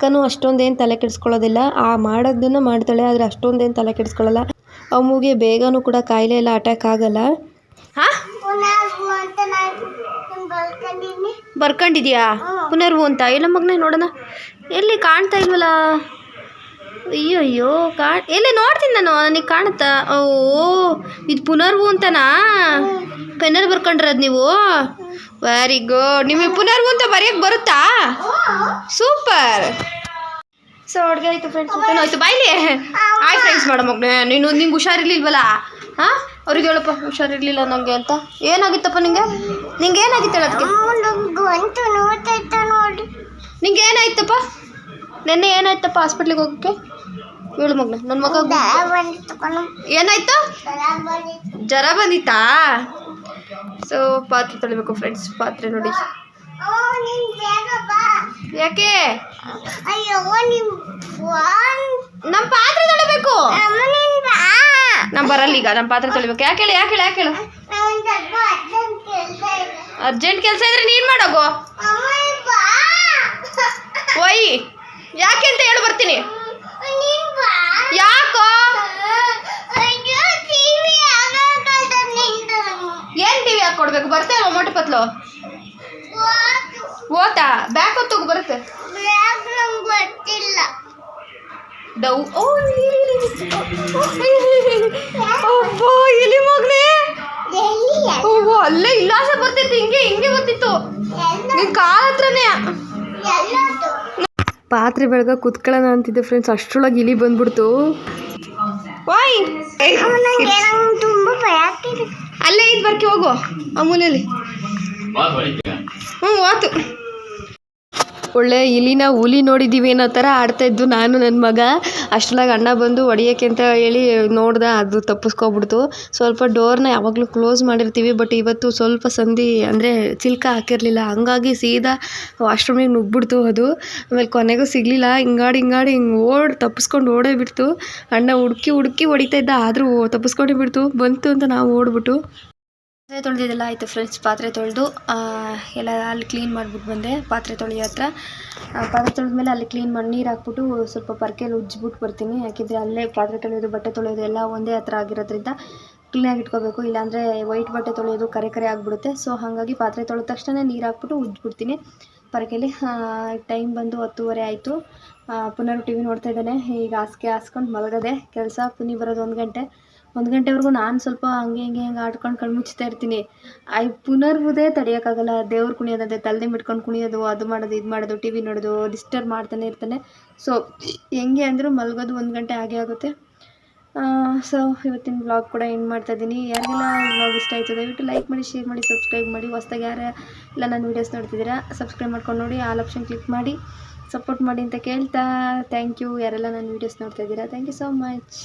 ಅಕ್ಕನೂ ಅಷ್ಟೊಂದೇನು ತಲೆ ಕೆಡಿಸ್ಕೊಳ್ಳೋದಿಲ್ಲ. ಆ ಮಾಡೋದನ್ನ ಮಾಡ್ತಾಳೆ ಆದರೆ ಅಷ್ಟೊಂದೇನು ತಲೆ ಕೆಡಿಸ್ಕೊಳ್ಳಲ್ಲ. ಅಮ್ಮಗೆ ಬೇಗನೂ ಕೂಡ ಕಾಯಿಲೆ ಎಲ್ಲ ಅಟ್ಯಾಕ್ ಆಗಲ್ಲ. ಹಾಂ? ಬರ್ಕೊಂಡಿದ್ಯಾ? ಪುನರ್ವು ಅಂತ? ಎಲ್ಲ ಮಗನೇ ನೋಡೋಣ. ಎಲ್ಲಿ ಕಾಣ್ತಾ ಇಲ್ವಲ್ಲ? ಅಯ್ಯೋ ಅಯ್ಯೋ ಕಾ ಎಲ್ಲಿ ನೋಡ್ತೀನಿ ನಾನು? ನನಗೆ ಕಾಣುತ್ತಾ? ಓ ಇದು ಪುನರ್ವು ಅಂತನಾ? ಪೆನ್ನಲ್ಲಿ ಬರ್ಕೊಂಡ್ರದ್ ನೀವು? ವೆರಿ ಗುಡ್ ನಿಮಗೆ ಪುನರ್ವು ಅಂತ ಬರೆಯೋಕ್ಕೆ ಬರುತ್ತಾ ಸೂಪರ್ ಸೊ ಅಡುಗೆ ಆಯಿತು ಫ್ರೆಂಡ್ಸ್ ಆಯಿತು ಬಾಯ್ಲಿ ಆಯ್ ಫ್ರೆಂಡ್ಸ್ ಮೇಡಮ್ ಮಗನೇ ನೀನು ನಿಂಗೆ ಹುಷಾರಿರ್ಲಿಲ್ವಲ್ಲ? ಹಾಂ? ಅವ್ರಿಗೆ ಹೇಳಪ್ಪ ಹುಷಾರಿರ್ಲಿಲ್ಲ ನನಗೆ ಅಂತ. ಏನಾಗಿತ್ತಪ್ಪ ನಿಂಗೆ? ನಿಂಗೆ ಏನಾಗಿತ್ತು ನೋಡಿ. ನಿಂಗೆ ಏನಾಯ್ತಪ್ಪ? ನಿನ್ನೆ ಏನಾಯ್ತಪ್ಪ ಹಾಸ್ಪಿಟ್ಲಿಗೆ ಹೋಗೋಕ್ಕೆ? ಹೇಳು ಮಗನ ನನ್ನ ಮಗ ಏನಾಯ್ತು? ಜ್ವರ ಬಂದಿತ್ತಾ? ಸೊ ಪಾತ್ರೆ ತೊಳಿಬೇಕು ಫ್ರೆಂಡ್ಸ್ ಪಾತ್ರೆ ನೋಡಿ. ಯಾಕೆ? ನಮ್ಮ ಪಾತ್ರೆ ತೊಳಿಬೇಕು. ನಮ್ಮ ಬರಲ್ಲ ಈಗ ನಮ್ಮ ಪಾತ್ರೆ ತೊಳಿಬೇಕು. ಯಾಕೆ ಹೇಳಿ ಯಾಕೆ ಹೇಳಿ, ಯಾಕೆ ಹೇಳು? ಅರ್ಜೆಂಟ್ ಕೆಲಸ ಇದ್ರೆ ನೀನು ಮಾಡೋಗು ಒಯ್ ಯಾಕೆ ಅಂತ ಹೇಳಿ, ಬರ್ತೀನಿ. ಯಾಕೋ? ಏನ್ ಟಿವಿ ಹಾಕೊಡ್ಬೇಕು? ಬರ್ತೇವೆ ಮೊಟ್ಟೆ ಪತ್ಲು? ಓತಾ? ಬ್ಯಾಕ್ ಹೊತ್ತು ಬರುತ್ತೆ. ಡೌ ಓ. ಅಬ್ಬಾ, ಎಲಿ ಮಗನೇ? ಓ ಅಲ್ಲೇ ಇಲ್ಲಾಸ ಬರ್ತಿತ್ತು ಹಿಂಗೆ ಹಿಂಗೆ ಬರ್ತಿತ್ತು. ನಿನ್ ಕಾಲ ಹತ್ರನೇ. ಪಾತ್ರೆ ಬೆಳಗ ಕುತ್ಕೊಳ್ಳೋಣ ಅಂತಿದ್ದೆ ಫ್ರೆಂಡ್ಸ್ ಅಷ್ಟರೊಳಗೆ ಇಲಿ ಬಂದ್ಬಿಡ್ತು. ವಾಯ್ ಅಲ್ಲೇ ಇದ್ ಬರ್ಕಿ ಹೋಗು ಅಮೂಲಲ್ಲಿ ಹ್ಞೂ ಆತು ಒಳ್ಳೆ ಇಲಿನ ಹುಲಿ ನೋಡಿದ್ದೀವಿ ಅನ್ನೋ ಥರ ಆಡ್ತಾ ಇದ್ದು ನಾನು ನನ್ನ ಮಗ. ಅಷ್ಟರೊಳಗೆ ಅಣ್ಣ ಬಂದು ಹೊಡಿಯೋಕೆ ಅಂತ ಹೇಳಿ ನೋಡ್ದೆ, ಅದು ತಪ್ಪಿಸ್ಕೊಬಿಡ್ತು. ಸ್ವಲ್ಪ ಡೋರ್ನ ಯಾವಾಗಲೂ ಕ್ಲೋಸ್ ಮಾಡಿರ್ತೀವಿ, ಬಟ್ ಇವತ್ತು ಸ್ವಲ್ಪ ಸಂಧಿ ಅಂದರೆ ಚಿಲ್ಕ ಹಾಕಿರಲಿಲ್ಲ. ಹಂಗಾಗಿ ಸೀದಾ ವಾಶ್ರೂಮಿಗೆ ನುಗ್ಗಿಬಿಡ್ತು ಅದು. ಆಮೇಲೆ ಕೊನೆಗೂ ಸಿಗಲಿಲ್ಲ. ಹಿಂಗಾಡಿ ಹಿಂಗಾಡಿ ಹಿಂಗೆ ಓಡ್, ತಪ್ಪಿಸ್ಕೊಂಡು ಓಡೇ ಬಿಡ್ತು. ಅಣ್ಣ ಹುಡುಕಿ ಹುಡುಕಿ ಹೊಡಿತಾ ಇದ್ದ, ಆದರೂ ತಪ್ಪಿಸ್ಕೊಂಡೇ ಬಿಡ್ತು. ಬಂತು ಅಂತ ನಾವು ಓಡ್ಬಿಟ್ಟು. ಪಾತ್ರೆ ತೊಳೆದಿದ್ದೆಲ್ಲ ಆಯಿತು ಫ್ರೆಂಡ್ಸ್ ಪಾತ್ರೆ ತೊಳೆದು ಎಲ್ಲ ಅಲ್ಲಿ ಕ್ಲೀನ್ ಮಾಡಿಬಿಟ್ಟು ಬಂದೆ, ಪಾತ್ರೆ ತೊಳೆಯೋ ಹತ್ರ. ಪಾತ್ರೆ ತೊಳೆದ್ಮೇಲೆ ಅಲ್ಲಿ ಕ್ಲೀನ್ ಮಾಡಿ ನೀರು ಹಾಕ್ಬಿಟ್ಟು ಸ್ವಲ್ಪ ಪರ್ಕೆಯಲ್ಲಿ ಉಜ್ಜಿಬಿಟ್ಟು ಬರ್ತೀನಿ. ಯಾಕಿದ್ರೆ ಅಲ್ಲೇ ಪಾತ್ರೆ ತೊಳೆಯೋದು, ಬಟ್ಟೆ ತೊಳೆಯೋದು ಎಲ್ಲ ಒಂದೇ ಹತ್ರ ಆಗಿರೋದ್ರಿಂದ ಕ್ಲೀನಾಗಿ ಇಟ್ಕೋಬೇಕು. ಇಲ್ಲಾಂದರೆ ವೈಟ್ ಬಟ್ಟೆ ತೊಳೆಯೋದು ಕರೆ ಕರೆ ಆಗಿಬಿಡುತ್ತೆ. ಸೊ ಹಾಗಾಗಿ ಪಾತ್ರೆ ತೊಳೆದ ತಕ್ಷಣ ನೀರು ಹಾಕ್ಬಿಟ್ಟು ಉಜ್ಜಿಬಿಡ್ತೀನಿ. ಪರಕೆಯಲ್ಲಿ ಟೈಮ್ ಬಂದು ಹತ್ತುವರೆ ಆಯಿತು. ಪುನರ್ ಟಿ ವಿ ನೋಡ್ತಾ ಇದ್ದಾನೆ. ಈಗ ಹಾಸಿಗೆ ಹಾಸ್ಕೊಂಡು ಮಲಗದೆ, ಕೆಲಸ ಪುನಿ ಬರೋದು ಒಂದು ಗಂಟೆ. ಒಂದು ಗಂಟೆವರೆಗೂ ನಾನು ಸ್ವಲ್ಪ ಹಂಗೆ ಹಿಂಗೆ ಹಂಗೆ ಆಡ್ಕೊಂಡು ಕಣ್ಣು ಮುಚ್ತಾ ಇರ್ತೀನಿ. ಐ ಪುನರ್ವುದೇ ತಡೆಯೋಕ್ಕಾಗಲ್ಲ ದೇವ್ರು ಕುಣಿಯೋದಂತೆ ತಲೆ ಬಿಟ್ಕೊಂಡು ಕುಣಿಯೋದು, ಅದು ಮಾಡೋದು, ಇದು ಮಾಡೋದು, ಟಿ ವಿ ನೋಡೋದು, ಡಿಸ್ಟರ್ಬ್ ಮಾಡ್ತಾನೆ ಇರ್ತಾನೆ. ಸೊ ಹೆಂಗೆ ಅಂದರೂ ಮಲಗೋದು ಒಂದು ಗಂಟೆ ಆಗೇ ಆಗುತ್ತೆ. ಸೊ ಇವತ್ತಿನ ಬ್ಲಾಗ್ ಕೂಡ ಎಂಡ್ ಮಾಡ್ತಾ ಇದ್ದೀನಿ. ಯಾರಿಗೆಲ್ಲ ಬ್ಲಾಗ್ ಇಷ್ಟ ಆಯಿತು ದಯವಿಟ್ಟು ಲೈಕ್ ಮಾಡಿ ಶೇರ್ ಮಾಡಿ ಸಬ್ಸ್ಕ್ರೈಬ್ ಮಾಡಿ. ಹೊಸ್ದಾಗಿ ಯಾರು ಎಲ್ಲ ನನ್ನ ವೀಡಿಯೋಸ್ ನೋಡ್ತಿದ್ದೀರಾ ಸಬ್ಸ್ಕ್ರೈಬ್ ಮಾಡ್ಕೊಂಡು ನೋಡಿ, ಆಲ್ ಆಪ್ಷನ್ ಕ್ಲಿಕ್ ಮಾಡಿ ಸಪೋರ್ಟ್ ಮಾಡಿ ಅಂತ ಕೇಳ್ತಾ. ಥ್ಯಾಂಕ್ ಯು ಯಾರೆಲ್ಲ ನನ್ನ ವೀಡಿಯೋಸ್ ನೋಡ್ತಾ ಇದ್ದೀರಾ ಥ್ಯಾಂಕ್ ಯು ಸೋ ಮಚ್